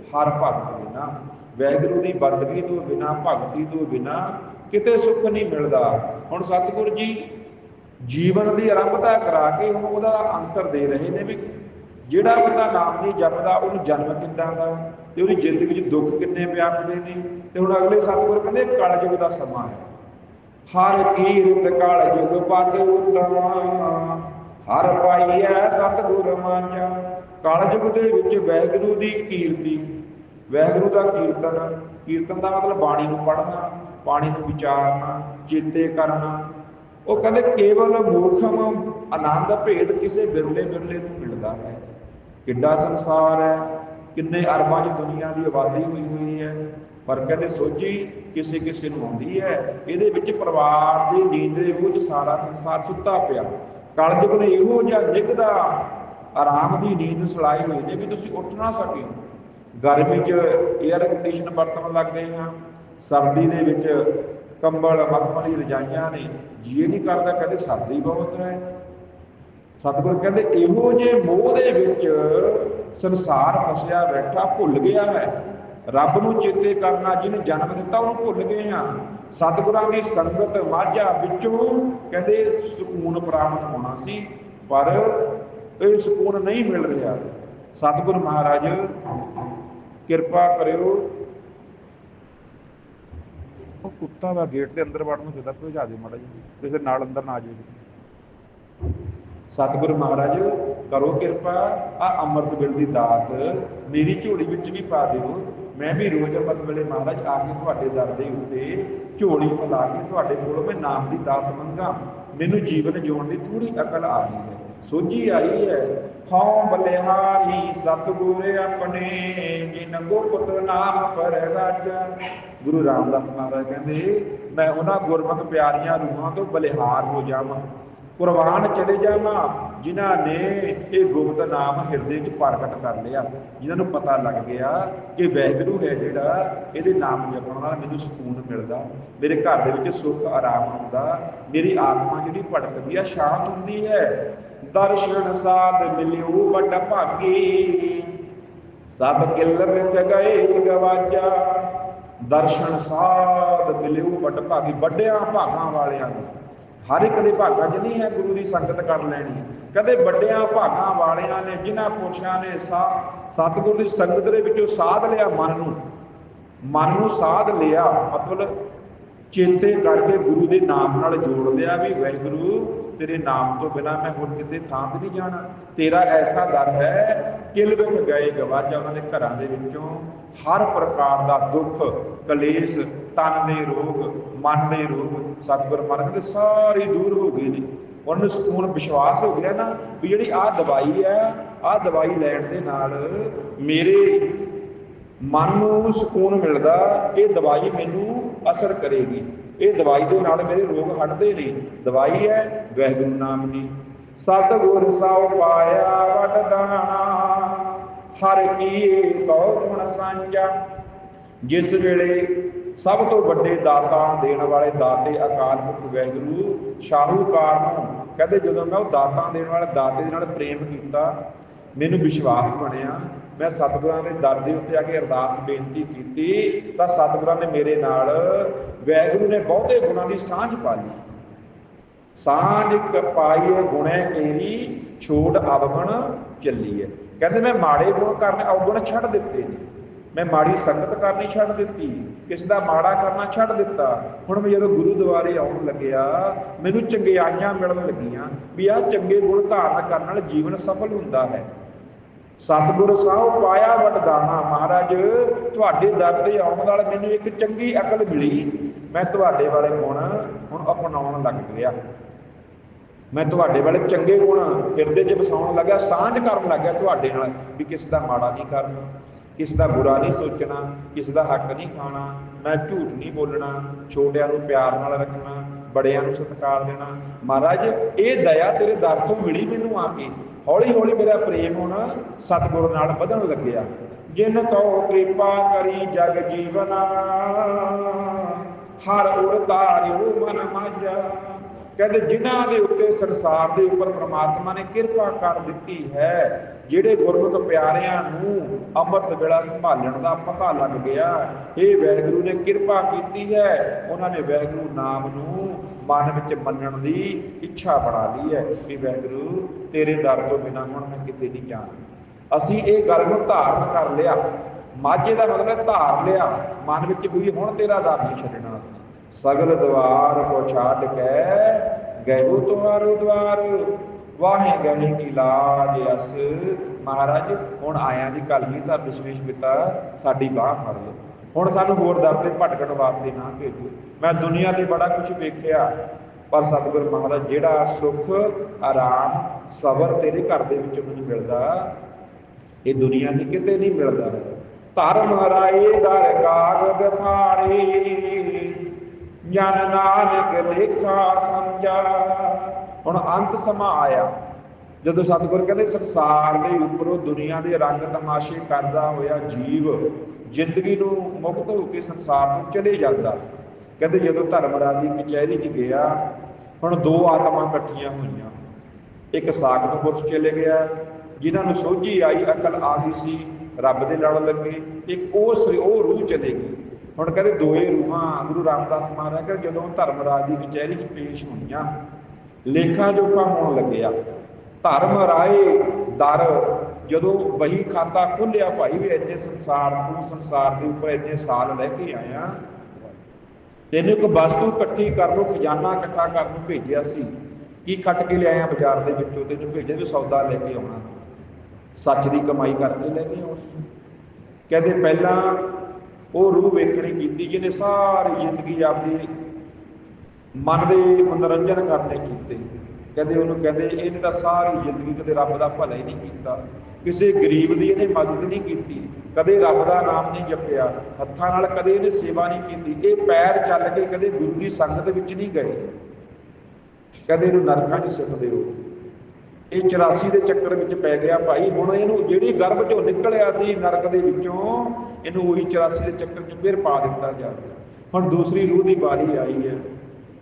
ਹਰ ਭਗਤ ਬਿਨਾ। ਵੈਗੁਰੂ ਦੀ ਬੰਦਗੀ ਤੋਂ ਬਿਨਾ, ਭਗਤੀ ਤੋਂ ਬਿਨਾ ਕਿਤੇ ਸੁੱਖ ਨਹੀਂ ਮਿਲਦਾ। ਹੁਣ ਸਤਿਗੁਰੂ ਜੀ ਜੀਵਨ ਦੀ ਆਰੰਭਤਾ ਕਰਾ ਕੇ ਹੁਣ ਉਹਦਾ ਆਨਸਰ ਦੇ ਰਹੇ ਨੇ ਵੀ ਜਿਹੜਾ ਬੰਦਾ ਨਾਮ ਨਹੀਂ ਜਪਦਾ, ਉਹਨੂੰ ਜਨਮ ਕਿੱਦਾਂ ਦਾ? ਤੇ ਉਹਦੀ ਜ਼ਿੰਦਗੀ ਵਿੱਚ ਦੁੱਖ ਕਿੰਨੇ ਵਿਆਪਦੇ ਨੇ? ਤੇ ਹੁਣ ਅਗਲੇ ਸਤਿਗੁਰੂ ਕਹਿੰਦੇ, ਕਲਯੁਗ ਦਾ ਸਮਾਂ ਹੈ। ਹਰ ਕੀਰਤ ਕਲਯੁਗ ਪਦ ਉਤਮਾ, ਹਰ ਪਾਈਐ ਸਤਿਗੁਰ ਮਾਂਜਾ ਕਲਯੁਗ ਦੇ ਵਿੱਚ ਵੈਗੁਰੂ ਦੀ ਕੀਰਤੀ, ਵੈਗੁਰੂ ਦਾ ਕੀਰਤਨ ਕੀਰਤਨ ਦਾ ਮਤਲਬ ਬਾਣੀ ਨੂੰ ਪੜ੍ਹਨਾ, ਬਾਣੀ ਨੂੰ ਵਿਚਾਰਨਾ, ਚਿੰਤੇ ਕਰਨਾ। ਉਹ ਕਹਿੰਦੇ ਕੇਵਲ ਮੂਰਖਮ ਆਨੰਦ ਭੇਦ ਕਿਸੇ ਬਿਰਲੇ ਬਿਰਲੇ ਨੂੰ ਮਿਲਦਾ ਹੈ। ਕਿੱਡਾ ਸੰਸਾਰ ਹੈ, ਕਿੰਨੇ ਅਰਬਾਂ ਦੀ ਦੁਨੀਆ ਦੀ ਆਬਾਦੀ ਹੋਈ ਹੋਈ ਹੈ। ਪਰ ਕਹਿੰਦੇ ਸੋਝੀ ਕਿਸੇ ਕਿਸੇ ਨੂੰ ਆਉਂਦੀ ਹੈ। ਇਹਦੇ ਵਿੱਚ ਪਰਿਵਾਰ ਦੀ ਨੀਂਦ ਦੇ ਵਿੱਚ ਸਾਰਾ ਸੰਸਾਰ ਸੁੱਤਾ ਪਿਆ। ਕਲਯੁਗ ਨੇ ਇਹੋ ਜਿਹਾ ਨਿਗਦਾ ਆਰਾਮ ਦੀ ਨੀਂਦ ਸਲਾਈ ਹੋਈ ਨੇ ਵੀ ਤੁਸੀਂ ਉੱਠ ਨਾ ਸਕੇ। ਗਰਮੀ 'ਚ 에ਅਰ ਕੰਡੀਸ਼ਨ ਵਰਤਣ ਲੱਗਦੇ ਹਾਂ। ਸਰਦੀ ਦੇ ਵਿੱਚ ਕੰਬਲ, ਮਖਮਲੀ ਰਜਾਈਆਂ ਨੇ ਜੀ ਨਹੀਂ ਕਰਦਾ ਕਹਿੰਦੇ ਸਰਦੀ ਬਹੁਤ ਹੈ। ਸਤਿਗੁਰ ਕਹਿੰਦੇ ਇਹੋ ਜੇ ਮੋਹ ਦੇ ਵਿੱਚ ਸੰਸਾਰ ਫਸਿਆ ਬੈਠਾ, ਭੁੱਲ ਗਿਆ ਹੈ ਰੱਬ ਨੂੰ ਚੇਤੇ ਕਰਨਾ, ਜਿਹਨੇ ਜਨਮ ਦਿੱਤਾ, ਉਹਨੂੰ ਭੁੱਲ ਗਏ ਆ ਸਤਿਗੁਰਾਂ ਦੀ ਸੰਗਤ ਮਾਝਾ ਵਿੱਚੋਂ ਕਹਿੰਦੇ ਸਕੂਨ ਪ੍ਰਾਪਤ ਹੋਣਾ ਸੀ, ਪਰ ਇਹ ਸਕੂਨ ਨਹੀਂ ਮਿਲ ਰਿਹਾ। ਸਤਿਗੁਰ ਮਹਾਰਾਜ, ਕਿਰਪਾ ਕਰਿਓ। ਉਹ ਕੁੱਤਾ ਵਾ ਗੇਟ ਦੇ ਅੰਦਰ ਵੜਨ ਨੂੰ ਫਿਰਦਾ ਭਜਾ ਦਿਓ ਮਾੜਾ ਜੀ ਕਿਸੇ ਨਾਲ ਅੰਦਰ ਨਾ ਆ ਜਾਵੇ। ਸਤਿਗੁਰ ਮਹਾਰਾਜ, ਕਰੋ ਕਿਰਪਾ ਆ ਅੰਮ੍ਰਿਤ ਵੇਲੇ ਦੀ ਦਾਤ ਮੇਰੀ ਝੋਲੀ ਵਿੱਚ ਵੀ ਪਾ ਦਿਓ। ਮੈਂ ਵੀ ਰੋਜ਼ ਅੰਮ੍ਰਿਤ ਵੇਲੇ ਮਹਾਰਾਜ ਆ ਕੇ ਤੁਹਾਡੇ ਦਰ ਦੇ ਉੱਤੇ ਝੋਲੀ ਪਲਾ ਕੇ ਤੁਹਾਡੇ ਕੋਲੋਂ ਮੈਂ ਨਾਮ ਦੀ ਦਾਤ ਮੰਗਾ। ਮੈਨੂੰ ਜੀਵਨ ਜਿਉਣ ਦੀ ਥੋੜੀ ਅਕਲ ਆ ਗਈ ਹੈ। ਸੋਝੀ ਆਈ ਹੈ। ਹਉ ਬਲਿਹਾਰੀ ਸਤਿਗੁਰ ਆਪਣੇ, ਜਿਨ ਗੁਪਤ ਨਾਮ ਪਰਗਜ ਗੁਰੂ ਰਾਮਦਾਸ ਮਹਾਰਾਜ ਕਹਿੰਦੇ, ਮੈਂ ਉਹਨਾਂ ਗੁਰਮੁਖ ਪਿਆਰੀਆਂ ਰੂਹਾਂ ਤੋਂ ਬਲਿਹਾਰ ਹੋ ਜਾਵਾਂ। ਕੁਰਬਾਨ ਚਲੇ ਜਾਵਾਂ, ਜਿਨ੍ਹਾਂ ਨੇ ਇਹ ਗੁਪਤ ਨਾਮ ਹਿਰਦੇ 'ਚ ਪ੍ਰਗਟ ਕਰ ਲਿਆ। ਜਿਨ੍ਹਾਂ ਨੂੰ ਪਤਾ ਲੱਗ ਗਿਆ ਕਿ ਵੈਗਰੂ ਹੈ ਜਿਹੜਾ, ਇਹਦੇ ਨਾਮ ਜਪਣ ਨਾਲ ਮੈਨੂੰ ਸਕੂਨ ਮਿਲਦਾ। ਮੇਰੇ ਘਰ ਦੇ ਵਿੱਚ ਸੁੱਖ, ਆਰਾਮ ਆਉਂਦਾ ਮੇਰੀ ਆਤਮਾ ਜਿਹੜੀ ਭਟਕਦੀ ਆ, ਸ਼ਾਂਤ ਹੁੰਦੀ ਹੈ। ਦਰਸ਼ਨ ਸਾਧ ਮਿਲਿਓ ਵੱਡ ਭਾਗੀ। ਸਭ ਕਿਲ ਵਿੱਚ ਗਏ ਗਵਾਜਾ ਦਰਸ਼ਨ ਸਾਧ ਮਿਲਿਓ ਵੱਡ ਭਾਗੀ। ਵੱਡਿਆਂ ਭਾਗਾਂ ਵਾਲਿਆਂ ਨੂੰ, ਹਰ ਇੱਕ ਦੇ ਭਾਗਾਂ 'ਚ ਨਹੀਂ ਹੈ ਗੁਰੂ ਦੀ ਸੰਗਤ ਕਰ ਲੈਣੀ। ਕਦੇ ਵੱਡਿਆਂ ਭਾਗਾਂ ਵਾਲਿਆਂ ਨੇ, ਜਿਨ੍ਹਾਂ ਪੁਰਸ਼ਾਂ ਨੇ ਸਾ, ਸਤਿਗੁਰੂ ਦੀ ਸੰਗਤ ਦੇ ਵਿੱਚੋਂ ਸਾਧ ਲਿਆ ਮਨ ਨੂੰ ਮਨ ਨੂੰ ਸਾਧ ਲਿਆ ਮਤਲਬ ਚੇਤੇ ਕਰਕੇ ਗੁਰੂ ਦੇ ਨਾਮ ਨਾਲ ਜੋੜ ਲਿਆ ਵੀ ਵੈਗੁਰੂ ਤੇਰੇ ਨਾਮ ਤੋਂ ਬਿਨਾ ਮੈਂ ਹੋਰ ਕਿਤੇ ਥਾਂ ਤੇ ਨਹੀਂ ਜਾਣਾ। ਤੇਰਾ ਐਸਾ ਦਰ ਹੈ, ਕਿਲ ਵਿੱਚ ਗਏ ਗਵਾਚਾ ਉਹਨਾਂ ਦੇ ਘਰਾਂ ਦੇ ਵਿੱਚੋਂ। ਹਰ ਪ੍ਰਕਾਰ ਦਾ ਦੁੱਖ, ਕਲੇਸ਼, ਤਨ ਦੇ ਰੋਗ, ਮਨ ਦੇ ਰੋਗ, ਸਤਿਗੁਰ ਮਹਾਰਾਜ ਦੇ ਸਾਰੇ ਦੂਰ ਹੋ ਗਏ ਨੇ। ਉਹਨਾਂ ਨੂੰ ਸਕੂਨ ਵਿਸ਼ਵਾਸ ਹੋ ਗਿਆ ਨਾ ਵੀ ਜਿਹੜੀ ਆਹ ਦਵਾਈ ਹੈ ਆਹ ਦਵਾਈ ਲੈਣ ਦੇ ਨਾਲ ਮੇਰੇ ਮਨ ਨੂੰ ਸਕੂਨ ਮਿਲਦਾ, ਇਹ ਦਵਾਈ ਮੈਨੂੰ ਅਸਰ ਕਰੇਗੀ। ਇਹ ਦਵਾਈ ਦੇ ਨਾਲ ਮੇਰੇ ਰੋਗ ਹਟਦੇ ਨਹੀਂ ਦਵਾਈ ਹੈ ਵਾਹਿਗੁਰੂ ਨਾਮ ਦੀ। ਸਤਿਗੁਰ ਸਭ ਪਾਇਆ ਵਡਦਾਣਾ ਹਰ ਕੀ ਕਉ ਗੁਣ ਸਾਂਝਾ। ਜਿਸ ਵੇਲੇ ਸਭ ਤੋਂ ਵੱਡੇ ਦਾਤਾ ਦੇਣ ਵਾਲੇ ਦਾਤੇ ਅਕਾਲ ਪੁਰਖ ਵਾਹਿਗੁਰੂ ਸ਼ਾਹੂਕਾਰ ਨੂੰ, ਕਹਿੰਦੇ ਜਦੋਂ ਮੈਂ ਉਹ ਦਾਤਾ ਦੇਣ ਵਾਲੇ ਦਾਤੇ ਦੇ ਨਾਲ ਪ੍ਰੇਮ ਕੀਤਾ, ਮੈਨੂੰ ਵਿਸ਼ਵਾਸ ਬਣਿਆ ਮੈਂ ਸਤਿਗੁਰਾਂ ਦੇ ਦਰ ਦੇ ਉੱਤੇ ਆ ਕੇ ਅਰਦਾਸ ਬੇਨਤੀ ਕੀਤੀ, ਤਾਂ ਸਤਿਗੁਰਾਂ ਨੇ ਮੇਰੇ ਨਾਲ ਵੈਗੁਰੂ ਨੇ ਬਹੁਤੇ ਗੁਣਾਂ ਦੀ ਸਾਂਝ ਪਾ ਲਈ ਸਾਂਝ ਕਪਾਈਏ ਗੁਣੇ ਤੇਰੀ ਛੋੜ ਅਵਗਣ ਚੱਲੀ ਹੈ। ਕਹਿੰਦੇ ਮੈਂ ਮਾੜੇ ਗੁਣ ਕਰਨੇ, ਅਵਗਣ ਛੱਡ ਦਿੱਤੇ ਨੇ। ਮੈਂ ਮਾੜੀ ਸੰਗਤ ਕਰਨੀ ਛੱਡ ਦਿੱਤੀ, ਕਿਸ ਦਾ ਮਾੜਾ ਕਰਨਾ ਛੱਡ ਦਿੱਤਾ। ਹੁਣ ਮੈਂ ਜਦੋਂ ਗੁਰੂ ਦੁਆਰੇ ਆਉਣ ਲੱਗਿਆ, ਮੈਨੂੰ ਚੰਗਿਆਈਆਂ ਮਿਲਣ ਲੱਗੀਆਂ, ਵੀ ਆਹ ਚੰਗੇ ਗੁਣ ਧਾਰਨ ਕਰਨ ਨਾਲ ਜੀਵਨ ਸਫਲ ਹੁੰਦਾ ਹੈ। ਸਤਿਗੁਰ ਸਾਹਿਬ ਪਾਇਆ ਵਡਦਾਨਾ ਮਹਾਰਾਜ, ਤੁਹਾਡੇ ਦਰ ਤੇ ਆਉਣ ਨਾਲ ਮੈਨੂੰ ਇੱਕ ਚੰਗੀ ਅਕਲ ਮਿਲੀ। ਮੈਂ ਤੁਹਾਡੇ ਵਾਲੇ ਗੁਣ ਹੁਣ ਅਪਣਾਉਣ ਲੱਗ ਗਿਆ ਮੈਂ ਤੁਹਾਡੇ ਵਾਲੇ ਚੰਗੇ ਗੁਣ ਹਿਰਦੇ 'ਚ ਵਸਾਉਣ ਲੱਗਾ ਸਾਂਝ ਕਰਨ ਲੱਗਾ ਤੁਹਾਡੇ ਨਾਲ ਵੀ ਕਿਸ ਦਾ ਮਾੜਾ ਨਹੀਂ ਕਰਨਾ, ਕਿਸ ਦਾ ਬੁਰਾ ਨਹੀਂ ਸੋਚਣਾ, ਕਿਸ ਦਾ ਹੱਕ ਨਹੀਂ ਖਾਣਾ, ਮੈਂ ਝੂਠ ਨਹੀਂ ਬੋਲਣਾ, ਛੋਟਿਆਂ ਨੂੰ ਪਿਆਰ ਨਾਲ ਰੱਖਣਾ, ਬੜਿਆਂ ਨੂੰ ਸਤਿਕਾਰ ਦੇਣਾ। ਮਹਾਰਾਜ, ਇਹ ਦਇਆ ਤੇਰੇ ਦਰ ਤੋਂ ਮਿਲੀ ਮੈਨੂੰ ਆ ਕੇ। ਹੌਲੀ ਹੌਲੀ ਮੇਰਾ ਪ੍ਰੇਮ ਹੁਣ ਸਤਿਗੁਰੂ ਨਾਲ ਵਧਣ ਲੱਗਿਆ। ਜਿਨ ਕੋ ਕਿਰਪਾ ਕਰੀ ਜਗ ਜੀਵਨਾ, ਹਰ ਉਰ ਮਨ ਮਾਜਾ। ਕਹਿੰਦੇ ਜਿਨ੍ਹਾਂ ਦੇ ਉੱਤੇ ਸੰਸਾਰ ਦੇ ਉੱਪਰ ਪ੍ਰਮਾਤਮਾ ਨੇ ਕਿਰਪਾ ਕਰ ਦਿੱਤੀ ਹੈ, ਜਿਹੜੇ ਗੁਰਮੁਖ ਪਿਆਰਿਆਂ ਨੂੰ ਅੰਮ੍ਰਿਤ ਵੇਲਾ ਸੰਭਾਲਣ ਦਾ ਪਤਾ ਲੱਗ ਗਿਆ ਇਹ ਵਾਹਿਗੁਰੂ ਨੇ ਕਿਰਪਾ ਕੀਤੀ ਹੈ, ਉਹਨਾਂ ਨੇ ਵਾਹਿਗੁਰੂ ਨਾਮ ਨੂੰ ਮਨ ਵਿੱਚ ਮੰਨਣ ਦੀ ਇੱਛਾ ਬਣਾ ਲਈ ਹੈ ਕਿ ਵਾਹਿਗੁਰੂ ਤੇਰੇ ਦਰ ਤੋਂ ਬਿਨਾਂ ਹੁਣ ਮੈਂ ਕਿਤੇ ਨਹੀਂ ਜਾਣਾ। ਅਸੀਂ ਇਹ ਗੱਲ ਨੂੰ ਧਾਰਨ ਕਰ ਲਿਆ। ਮਾਝੇ ਦਾ ਮਤਲਬ ਧਾਰ ਲਿਆ। ਮਨ ਵਿੱਚ ਵੀ ਹੁਣ ਤੇਰਾ ਦਰ ਨਹੀਂ ਛੱਡਣਾ ਸਗਲ ਦਵਾਰ ਕੋ ਛਾੜ ਕੇ ਗਇਓ ਤੁਹਾਰੋ ਦਵਾਰ। ਵਾਹੇ ਗਏ ਕੀ ਲਾਜ ਅਸ। ਮਹਾਰਾਜ, ਹੁਣ ਆਇਆਂ ਦੀ ਕਲਗੀ ਧਰ ਦਸ਼ਮੇਸ਼ ਪਿਤਾ ਸਾਡੀ ਬਾਹ ਫੜ ਲਓ। ਹੁਣ ਸਾਨੂੰ ਹੋਰ ਦਰਦੇ ਭਟਕਣ ਵਾਸਤੇ ਨਾ ਭੇਜੋ। ਮੈਂ ਦੁਨੀਆ ਤੇ ਬੜਾ ਕੁਝ ਵੇਖਿਆ, ਪਰ ਸਤਿਗੁਰ ਮਹਾਰਾਜ, ਜਿਹੜਾ ਸੁੱਖ, ਆਰਾਮ, ਸਬਰ ਤੇਰੇ ਘਰ ਦੇ ਵਿੱਚ ਮੈਨੂੰ ਮਿਲਦਾ, ਇਹ ਦੁਨੀਆ ਦੀ ਕਿਤੇ ਨਹੀਂ ਮਿਲਦਾ। ਧਰਮ ਰਾਏ ਦਰ ਕਾਗਦ ਫਾੜੇ ਜਨ ਨਾਨਕ ਲੇਖਾ ਸਮਝਾ। ਹੁਣ ਅੰਤ ਸਮਾਂ ਆਇਆ। ਜਦੋਂ ਸਤਿਗੁਰ ਕਹਿੰਦੇ, ਸੰਸਾਰ ਦੇ ਉੱਪਰੋਂ ਦੁਨੀਆ ਦੇ ਰੰਗ ਤਮਾਸ਼ੇ ਕਰਦਾ ਹੋਇਆ ਜੀਵ ਜ਼ਿੰਦਗੀ ਨੂੰ ਮੁਕਤ ਹੋ ਕੇ ਸੰਸਾਰ ਤੋਂ ਚਲੇ ਜਾਂਦਾ। ਕਹਿੰਦੇ ਜਦੋਂ ਧਰਮਰਾਜ ਦੀ ਕਚਹਿਰੀ 'ਚ ਗਿਆ, ਹੁਣ ਦੋ ਆਤਮਾ ਇਕੱਠੀਆਂ ਹੋਈਆਂ। ਇੱਕ ਸਾਖਤ ਪੁਰਸ਼ ਚਲੇ ਗਿਆ, ਜਿਨ੍ਹਾਂ ਨੂੰ ਸੋਝੀ ਆਈ ਅਕਲ ਆ ਗਈ ਸੀ, ਰੱਬ ਦੇ ਲੜ ਲੱਗੇ, ਇੱਕ ਉਹ ਉਹ ਰੂਹ ਚਲੇ ਗਈ। ਹੁਣ ਕਹਿੰਦੇ ਦੋਏ ਰੂਹਾਂ, ਗੁਰੂ ਰਾਮਦਾਸ ਮਹਾਰਾਜ ਕਹਿੰਦੇ ਜਦੋਂ ਧਰਮਰਾਜ ਦੀ ਕਚਹਿਰੀ 'ਚ ਪੇਸ਼ ਹੋਈਆਂ, ਲੇਖਾ ਜੋਖਾ ਹੋਣ ਲੱਗਿਆ। ਧਰਮ ਰਾਏ, ਦਰ ਜਦੋਂ ਵਹੀ ਖਾਤਾ ਖੁੱਲਿਆ, ਭਾਈ ਵੀ ਇੰਨੇ ਸੰਸਾਰ ਨੂੰ, ਸੰਸਾਰ ਦੇ ਉੱਪਰ ਇੰਨੇ ਸਾਲ ਲੈ ਕੇ ਆਇਆ। ਤੈਨੂੰ ਇੱਕ ਵਸਤੂ ਇਕੱਠੀ ਕਰ ਲੋ ਖਜ਼ਾਨਾ ਇਕੱਠਾ ਕਰਨ ਨੂੰ ਭੇਜਿਆ ਸੀ। ਕੀ ਕੱਟ ਕੇ ਲਿਆਇਆ ਬਾਜ਼ਾਰ ਦੇ ਵਿੱਚੋਂ? ਤੈਨੂੰ ਭੇਜਿਆ ਵੀ ਸੌਦਾ ਲੈ ਕੇ ਆਉਣਾ। ਸੱਚ ਦੀ ਕਮਾਈ ਕਰਕੇ ਲੈ ਕੇ ਆਉਣੀ। ਕਹਿੰਦੇ ਪਹਿਲਾਂ ਉਹ ਰੂਹ ਵੇਖਣੀ ਕੀਤੀ, ਜਿਹਨੇ ਸਾਰੀ ਜ਼ਿੰਦਗੀ ਆਪਦੀ ਮਨ ਦੇ ਮਨੋਰੰਜਨ ਕਰਨੇ ਕੀਤੇ। ਕਹਿੰਦੇ ਉਹਨੂੰ ਕਹਿੰਦੇ, ਇਹਨੇ ਤਾਂ ਸਾਰੀ ਜ਼ਿੰਦਗੀ ਕਦੇ ਰੱਬ ਦਾ ਭਲਾ ਹੀ ਨਹੀਂ ਕੀਤਾ। ਕਿਸੇ ਗਰੀਬ ਦੀ ਇਹਨੇ ਮਦਦ ਨਹੀਂ ਕੀਤੀ, ਕਦੇ ਰੱਬ ਦਾ ਨਾਮ ਨਹੀਂ ਜਪਿਆ, ਹੱਥਾਂ ਨਾਲ ਕਦੇ ਇਹਨੇ ਸੇਵਾ ਨਹੀਂ ਕੀਤੀ, ਇਹ ਪੈਰ ਚੱਲ ਕੇ ਕਦੇ ਗੁਰੂ ਦੀ ਸੰਗਤ ਵਿੱਚ ਨਹੀਂ ਗਏ। ਕਦੇ ਇਹਨੂੰ ਨਰਕਾਂ 'ਚ ਸਿੱਟਦੇ ਹੋ। ਇਹ 84 ਦੇ ਚੱਕਰ ਵਿੱਚ ਪੈ ਗਿਆ ਭਾਈ, ਹੁਣ ਇਹਨੂੰ ਜਿਹੜੀ ਗਰਭ ਚੋਂ ਨਿਕਲਿਆ ਸੀ ਨਰਕ ਦੇ ਵਿੱਚੋਂ, ਇਹਨੂੰ ਉਹੀ 84 ਦੇ ਚੱਕਰ 'ਚ ਫਿਰ ਪਾ ਦਿੱਤਾ ਜਾਵੇ ਹੁਣ ਦੂਸਰੀ ਰੂਹ ਦੀ ਵਾਰੀ ਆਈ ਹੈ,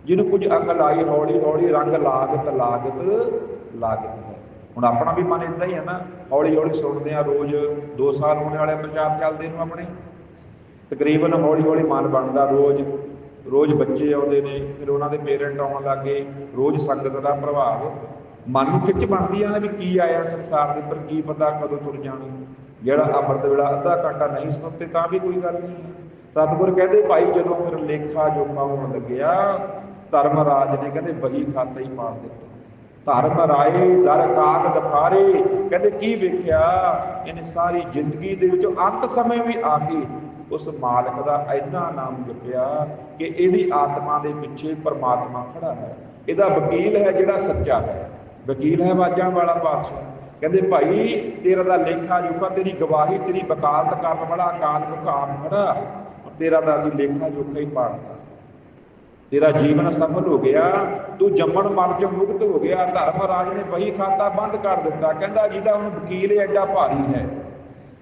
ਜਿਹਨੂੰ ਕੁਝ ਅਕਲ ਆਈ ਹੌਲੀ ਹੌਲੀ ਰੰਗ ਲਾਗਤ ਲਾਗਤ ਲਾਗਤ। ਹੁਣ ਆਪਣਾ ਵੀ ਮਨ ਇਦਾਂ ਹੀ ਹੈ ਨਾ ਹੌਲੀ ਹੌਲੀ ਸੁਣਦੇ ਆ ਰੋਜ਼ 2 ਸਾਲ ਹੋਣੇ ਵਾਲੇ ਪ੍ਰਚਾਰ ਚੱਲਦੇ ਨੂੰ ਆਪਣੇ। ਤਕਰੀਬਨ ਹੌਲੀ ਹੌਲੀ ਮਨ ਬਣਦਾ ਰੋਜ਼ ਰੋਜ਼ ਬੱਚੇ ਆਉਂਦੇ ਨੇ, ਫਿਰ ਉਹਨਾਂ ਦੇ ਪੇਰੈਂਟ ਆਉਣ ਲੱਗੇ, ਰੋਜ਼ ਸੰਗਤ ਦਾ ਪ੍ਰਭਾਵ। ਮਨ ਨੂੰ ਖਿੱਚ ਬਣਦੀ ਆ ਵੀ ਕੀ ਆਇਆ ਸੰਸਾਰ ਦੇ ਉੱਪਰ, ਕੀ ਪਤਾ ਕਦੋਂ ਤੁਰ ਜਾਣਾ। ਜਿਹੜਾ ਅੰਮ੍ਰਿਤ ਵੇਲਾ ਅੱਧਾ ਘੰਟਾ ਨਹੀਂ ਸੁਣਤੇ ਤਾਂ ਵੀ ਕੋਈ ਗੱਲ ਨਹੀਂ। ਸਤਿਗੁਰ ਕਹਿੰਦੇ, ਭਾਈ ਜਦੋਂ ਫਿਰ ਲੇਖਾ ਜੋਖਾ ਹੋਣ ਲੱਗਿਆ, ਧਰਮ ਰਾਜ ਨੇ ਕਹਿੰਦੇ, ਬਹੀ ਖਾਤਾ ਹੀ ਪਾੜ ਦਿੱਤਾ। ਧਰਮ ਰਾਏ, ਦਰ ਕਾਗ ਦਫਾਰੇ ਕਹਿੰਦੇ, ਕੀ ਵੇਖਿਆ? ਇਹਨੇ ਸਾਰੀ ਜ਼ਿੰਦਗੀ ਦੇ ਵਿੱਚ ਅੰਤ ਸਮੇਂ ਵੀ ਆ ਕੇ ਉਸ ਮਾਲਕ ਦਾ ਇੰਨਾ ਨਾਮ ਜਪਿਆ ਕਿ ਇਹਦੀ ਆਤਮਾ ਦੇ ਪਿੱਛੇ ਪਰਮਾਤਮਾ ਖੜਾ ਹੈ। ਇਹਦਾ ਵਕੀਲ ਹੈ ਜਿਹੜਾ ਸੱਚਾ ਹੈ। ਵਕੀਲ ਹੈ ਵਾਜਾਂ ਵਾਲਾ ਪਾਤਸ਼ਾਹ। ਕਹਿੰਦੇ, ਭਾਈ, ਤੇਰਾ ਦਾ ਲੇਖਾ ਜੋਖਾ ਤੇਰੀ ਗਵਾਹੀ, ਤੇਰੀ ਵਕਾਲਤ ਕਰਨ ਵਾਲਾ ਅਕਾਲ ਮੁਕਾਮ ਖੜਾ ਤੇਰਾ ਦਾ ਅਸੀਂ ਲੇਖਾ ਜੋਖਾ ਹੀ ਪਾੜਦਾ ਤੇਰਾ ਜੀਵਨ ਸਫਲ ਹੋ ਗਿਆ, ਤੂੰ ਜੰਮਣ ਮਰਨ ਚੋਂ ਮੁਕਤ ਹੋ ਗਿਆ, ਧਰਮ ਰਾਜ ਨੇ ਬਹੀ ਖਾਤਾ ਬੰਦ ਕਰ ਦਿੱਤਾ। ਕਹਿੰਦਾ ਜਿਹਦਾ ਹੁਣ ਵਕੀਲ ਐਡਾ ਭਾਰੀ ਹੈ,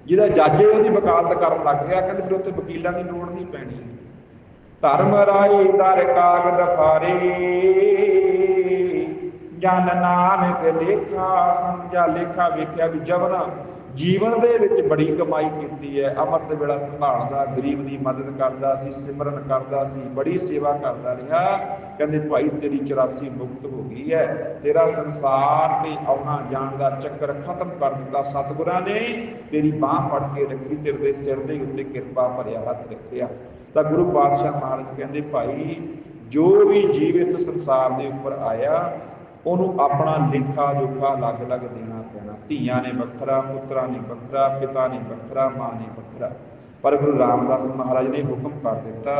ਜਿਹਦਾ ਜੱਜ ਉਹਦੀ ਵਕਾਲਤ ਕਰਨ ਲੱਗ ਗਿਆ, ਕਹਿੰਦੇ ਫਿਰ ਉੱਥੇ ਵਕੀਲਾਂ ਦੀ ਲੋੜ ਨਹੀਂ ਪੈਣੀ। ਧਰਮ ਰਾਏ ਦਰ ਕਾਗ ਦਫਾਰੇ ਜਨ ਨਾਨਕ ਲੇਖਾ, ਸਮਝਾ ਲੇਖਾ ਵੇਖਿਆ ਵੀ ਜਵਨਾ। ਜੀਵਨ ਦੇ ਵਿੱਚ ਬੜੀ ਕਮਾਈ ਕੀਤੀ ਹੈ, ਅੰਮ੍ਰਿਤ ਵੇਲਾ ਸੰਭਾਲਦਾ, ਗਰੀਬ ਦੀ ਮਦਦ ਕਰਦਾ ਸੀ, ਸਿਮਰਨ ਕਰਦਾ ਸੀ, ਬੜੀ ਸੇਵਾ ਕਰਦਾ ਰਿਹਾ। ਕਹਿੰਦੇ, ਭਾਈ, ਤੇਰੀ 84 ਮੁਕਤ ਹੋ ਗਈ ਹੈ। ਤੇਰਾ ਸੰਸਾਰ ਤੇ ਆਉਣਾ ਜਾਣ ਦਾ ਚੱਕਰ ਖਤਮ ਕਰ ਦਿੱਤਾ ਸਤਿਗੁਰਾਂ ਨੇ। ਤੇਰੀ ਬਾਹ ਫੜ ਕੇ ਰੱਖੀ, ਤੇਰੇ ਦੇ ਸਿਰ ਦੇ ਉੱਤੇ ਕਿਰਪਾ ਭਰਿਆ ਹੱਥ ਰੱਖਿਆ। ਤਾਂ ਗੁਰੂ ਪਾਤਸ਼ਾਹ ਮਹਾਰਾਜ ਕਹਿੰਦੇ, ਭਾਈ, ਜੋ ਵੀ ਜੀਵ ਇਸ ਸੰਸਾਰ ਦੇ ਉੱਪਰ ਆਇਆ ਉਹਨੂੰ ਆਪਣਾ ਲੇਖਾ ਜੋਖਾ ਅਲੱਗ-ਅਲੱਗ ਦੇਣਾ ਪੈਣਾ। ਧੀਆਂ ਨੇ ਵੱਖਰਾ, ਪੁੱਤਰਾਂ ਨੇ ਵੱਖਰਾ, ਪਿਤਾ ਨੇ ਵੱਖਰਾ, ਮਾਂ ਨੇ ਵੱਖਰਾ। ਪਰ ਗੁਰੂ ਰਾਮਦਾਸ ਮਹਾਰਾਜ ਨੇ ਹੁਕਮ ਕਰ ਦਿੱਤਾ,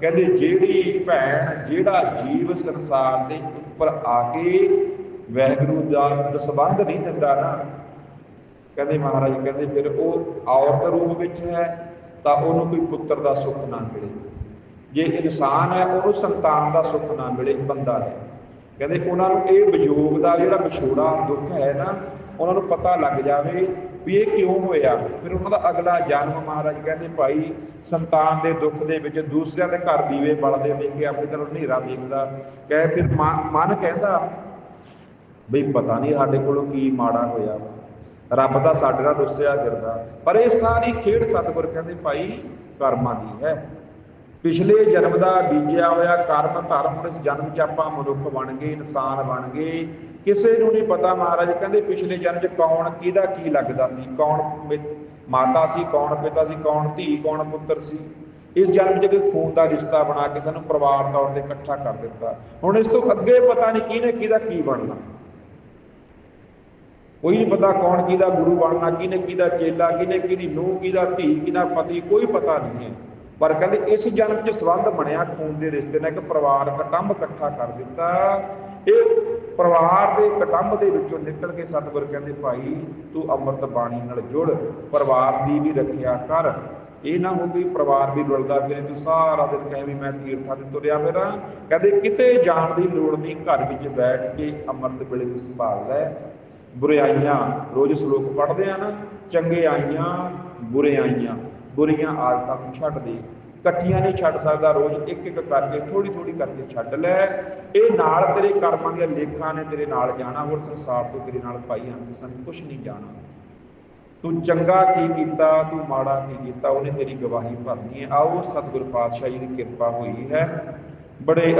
ਕਹਿੰਦੇ ਜਿਹੜੀ ਭੈਣ, ਜਿਹੜਾ ਜੀਵ ਸੰਸਾਰ ਦੇ ਉੱਪਰ ਆ ਕੇ ਵਹਿਗੁਰੂ ਦਾ ਦਸਬੰਧ ਨਹੀਂ ਦਿੰਦਾ ਨਾ, ਕਹਿੰਦੇ ਮਹਾਰਾਜ, ਕਹਿੰਦੇ ਫਿਰ ਉਹ ਔਰਤ ਰੂਪ ਵਿੱਚ ਹੈ, ਤਾਂ ਉਹਨੂੰ ਕੋਈ ਪੁੱਤਰ ਦਾ ਸੁੱਖ ਨਾ ਮਿਲੇ। ਜੇ ਇਨਸਾਨ ਹੈ, ਉਹਨੂੰ ਸੰਤਾਨ ਦਾ ਸੁੱਖ ਨਾ ਮਿਲੇ, ਬੰਦਾ ਹੈ। ਕਹਿੰਦੇ ਉਹਨਾਂ ਨੂੰ ਇਹ ਵਿਜੋਗ ਦਾ ਜਿਹੜਾ ਵਿਛੋੜਾ ਦੁੱਖ ਹੈ ਨਾ, ਉਹਨਾਂ ਨੂੰ ਪਤਾ ਲੱਗ ਜਾਵੇ ਵੀ ਇਹ ਕਿਉਂ ਹੋਇਆ। ਫਿਰ ਉਹਨਾਂ ਦਾ ਅਗਲਾ ਜਨਮ ਮਹਾਰਾਜ ਕਹਿੰਦੇ ਭਾਈ, ਸੰਤਾਨ ਦੇ ਦੁੱਖ ਦੇ ਵਿੱਚ ਦੂਸਰਿਆਂ ਦੇ ਘਰ ਦੀਵੇ ਬਲਦੇ ਦੇਖ ਕੇ ਆਪਣੇ ਤਰ੍ਹਾਂ ਹਨੇਰਾ ਦੇਖਦਾ। ਕਹੇ ਫਿਰ ਮਨ ਕਹਿੰਦਾ, ਬਈ ਪਤਾ ਨਹੀਂ ਸਾਡੇ ਕੋਲੋਂ ਕੀ ਮਾੜਾ ਹੋਇਆ। ਵਾ। ਰੱਬ ਦਾ ਸਾਡੇ ਨਾਲ ਰੁੱਸਿਆ ਫਿਰਦਾ। ਪਰ ਇਹ ਸਾਰੀ ਖੇਡ ਸਤਿਗੁਰ ਕਹਿੰਦੇ ਭਾਈ ਕਰਮਾਂ ਦੀ ਹੈ। ਪਿਛਲੇ ਜਨਮ ਦਾ ਬੀਜਿਆ ਹੋਇਆ ਕਰਮ ਧਰਮ ਹੁਣ ਇਸ ਜਨਮ ਚ ਆਪਾਂ ਮਨੁੱਖ ਬਣ ਗਏ, ਇਨਸਾਨ ਬਣ ਗਏ। ਕਿਸੇ ਨੂੰ ਨਹੀਂ ਪਤਾ ਮਹਾਰਾਜ, ਕਹਿੰਦੇ ਪਿਛਲੇ ਜਨਮ ਚ ਕੌਣ ਕਿਹਦਾ ਕੀ ਲੱਗਦਾ ਸੀ? ਕੌਣ ਮਾਤਾ ਸੀ, ਕੌਣ ਪਿਤਾ ਸੀ, ਕੌਣ ਧੀ, ਕੌਣ ਪੁੱਤਰ ਸੀ? ਇਸ ਜਨਮ ਚ ਕੋਈ ਖੂਨ ਦਾ ਰਿਸ਼ਤਾ ਬਣਾ ਕੇ ਸਾਨੂੰ ਪਰਿਵਾਰ ਤੌਰ ਤੇ ਇਕੱਠਾ ਕਰ ਦਿੱਤਾ। ਹੁਣ ਇਸ ਤੋਂ ਅੱਗੇ ਪਤਾ ਨਹੀਂ ਕਿਹਨੇ ਕਿਹਦਾ ਕੀ ਬਣਨਾ। ਕੋਈ ਨਹੀਂ ਪਤਾ ਕੌਣ ਕਿਹਦਾ ਗੁਰੂ ਬਣਨਾ, ਕਿਹਨੇ ਕਿਹਦਾ ਚੇਲਾ, ਕਿਹਨੇ ਕਿਹਦੀ ਨੂੰਹ, ਕਿਹਦਾ ਧੀ, ਕਿਹਦਾ ਪਤੀ, ਕੋਈ ਪਤਾ ਨਹੀਂ ਹੈ। ਪਰ ਕਹਿੰਦੇ ਇਸ ਜਨਮ 'ਚ ਸੰਬੰਧ ਬਣਿਆ ਖੂਨ ਦੇ ਰਿਸ਼ਤੇ ਨਾਲ, ਇੱਕ ਪਰਿਵਾਰ ਕਟੰਬ ਇਕੱਠਾ ਕਰ ਦਿੱਤਾ। ਇਹ ਪਰਿਵਾਰ ਦੇ ਕਟੰਬ ਦੇ ਵਿੱਚੋਂ ਨਿਕਲ ਕੇ ਸਤਿਗੁਰ ਕਹਿੰਦੇ, ਭਾਈ, ਤੂੰ ਅੰਮ੍ਰਿਤ ਬਾਣੀ ਨਾਲ ਜੁੜ, ਪਰਿਵਾਰ ਦੀ ਵੀ ਰੱਖਿਆ ਕਰ। ਇਹ ਨਾ ਹੋ ਵੀ ਪਰਿਵਾਰ ਵੀ ਰੁਲਦਾ ਫਿਰੇ, ਤੂੰ ਸਾਰਾ ਦਿਨ ਕਹੇ ਵੀ ਮੈਂ ਤੀਰਥਾਂ ਤੇ ਤੁਰਿਆ ਫਿਰਾਂ। ਕਹਿੰਦੇ, ਕਿਤੇ ਜਾਣ ਦੀ ਲੋੜ ਨਹੀਂ, ਘਰ ਵਿੱਚ ਬੈਠ ਕੇ ਅੰਮ੍ਰਿਤ ਵੇਲੇ ਨੂੰ ਸੰਭਾਲ ਲੈ। ਬੁਰਾਈਆਂ ਰੋਜ਼ ਸ਼ਲੋਕ ਪੜ੍ਹਦੇ ਆ ਨਾ, ਚੰਗੇ ਆਈਆਂ ਬੁਰਾਈਆਂ ਬੁਰੀਆਂ ਆਦਤਾਂ ਨੂੰ ਛੱਡ ਦੇ। ਇਕੱਠੀਆਂ ਨਹੀਂ ਛੱਡ ਸਕਦਾ ਰੋਜ਼, ਇੱਕ ਇੱਕ ਕਰਕੇ ਥੋੜੀ ਥੋੜੀ ਕਰਕੇ ਛੱਡ ਲੈ। ਇਹ ਨਾਲ ਤੇਰੇ ਕਰਮਾਂ ਦੀਆਂ ਲੇਖਾਂ ਨੇ ਤੇਰੇ ਨਾਲ ਜਾਣਾ, ਹੋਰ ਸੰਸਾਰ ਤੋਂ ਤੇਰੇ ਨਾਲ ਭਾਈ ਅੰਤ ਸਾਨੂੰ ਕੁਝ ਨਹੀਂ ਜਾਣਾ। ਤੂੰ ਚੰਗਾ ਕੀ ਕੀਤਾ, ਤੂੰ ਮਾੜਾ ਕੀ ਕੀਤਾ, ਉਹਨੇ ਤੇਰੀ ਗਵਾਹੀ ਭਰਨੀ ਹੈ। ਆਓ, ਸਤਿਗੁਰ ਪਾਤਸ਼ਾਹ ਜੀ ਦੀ ਕਿਰਪਾ ਹੋਈ ਹੈ। ਬੜੇ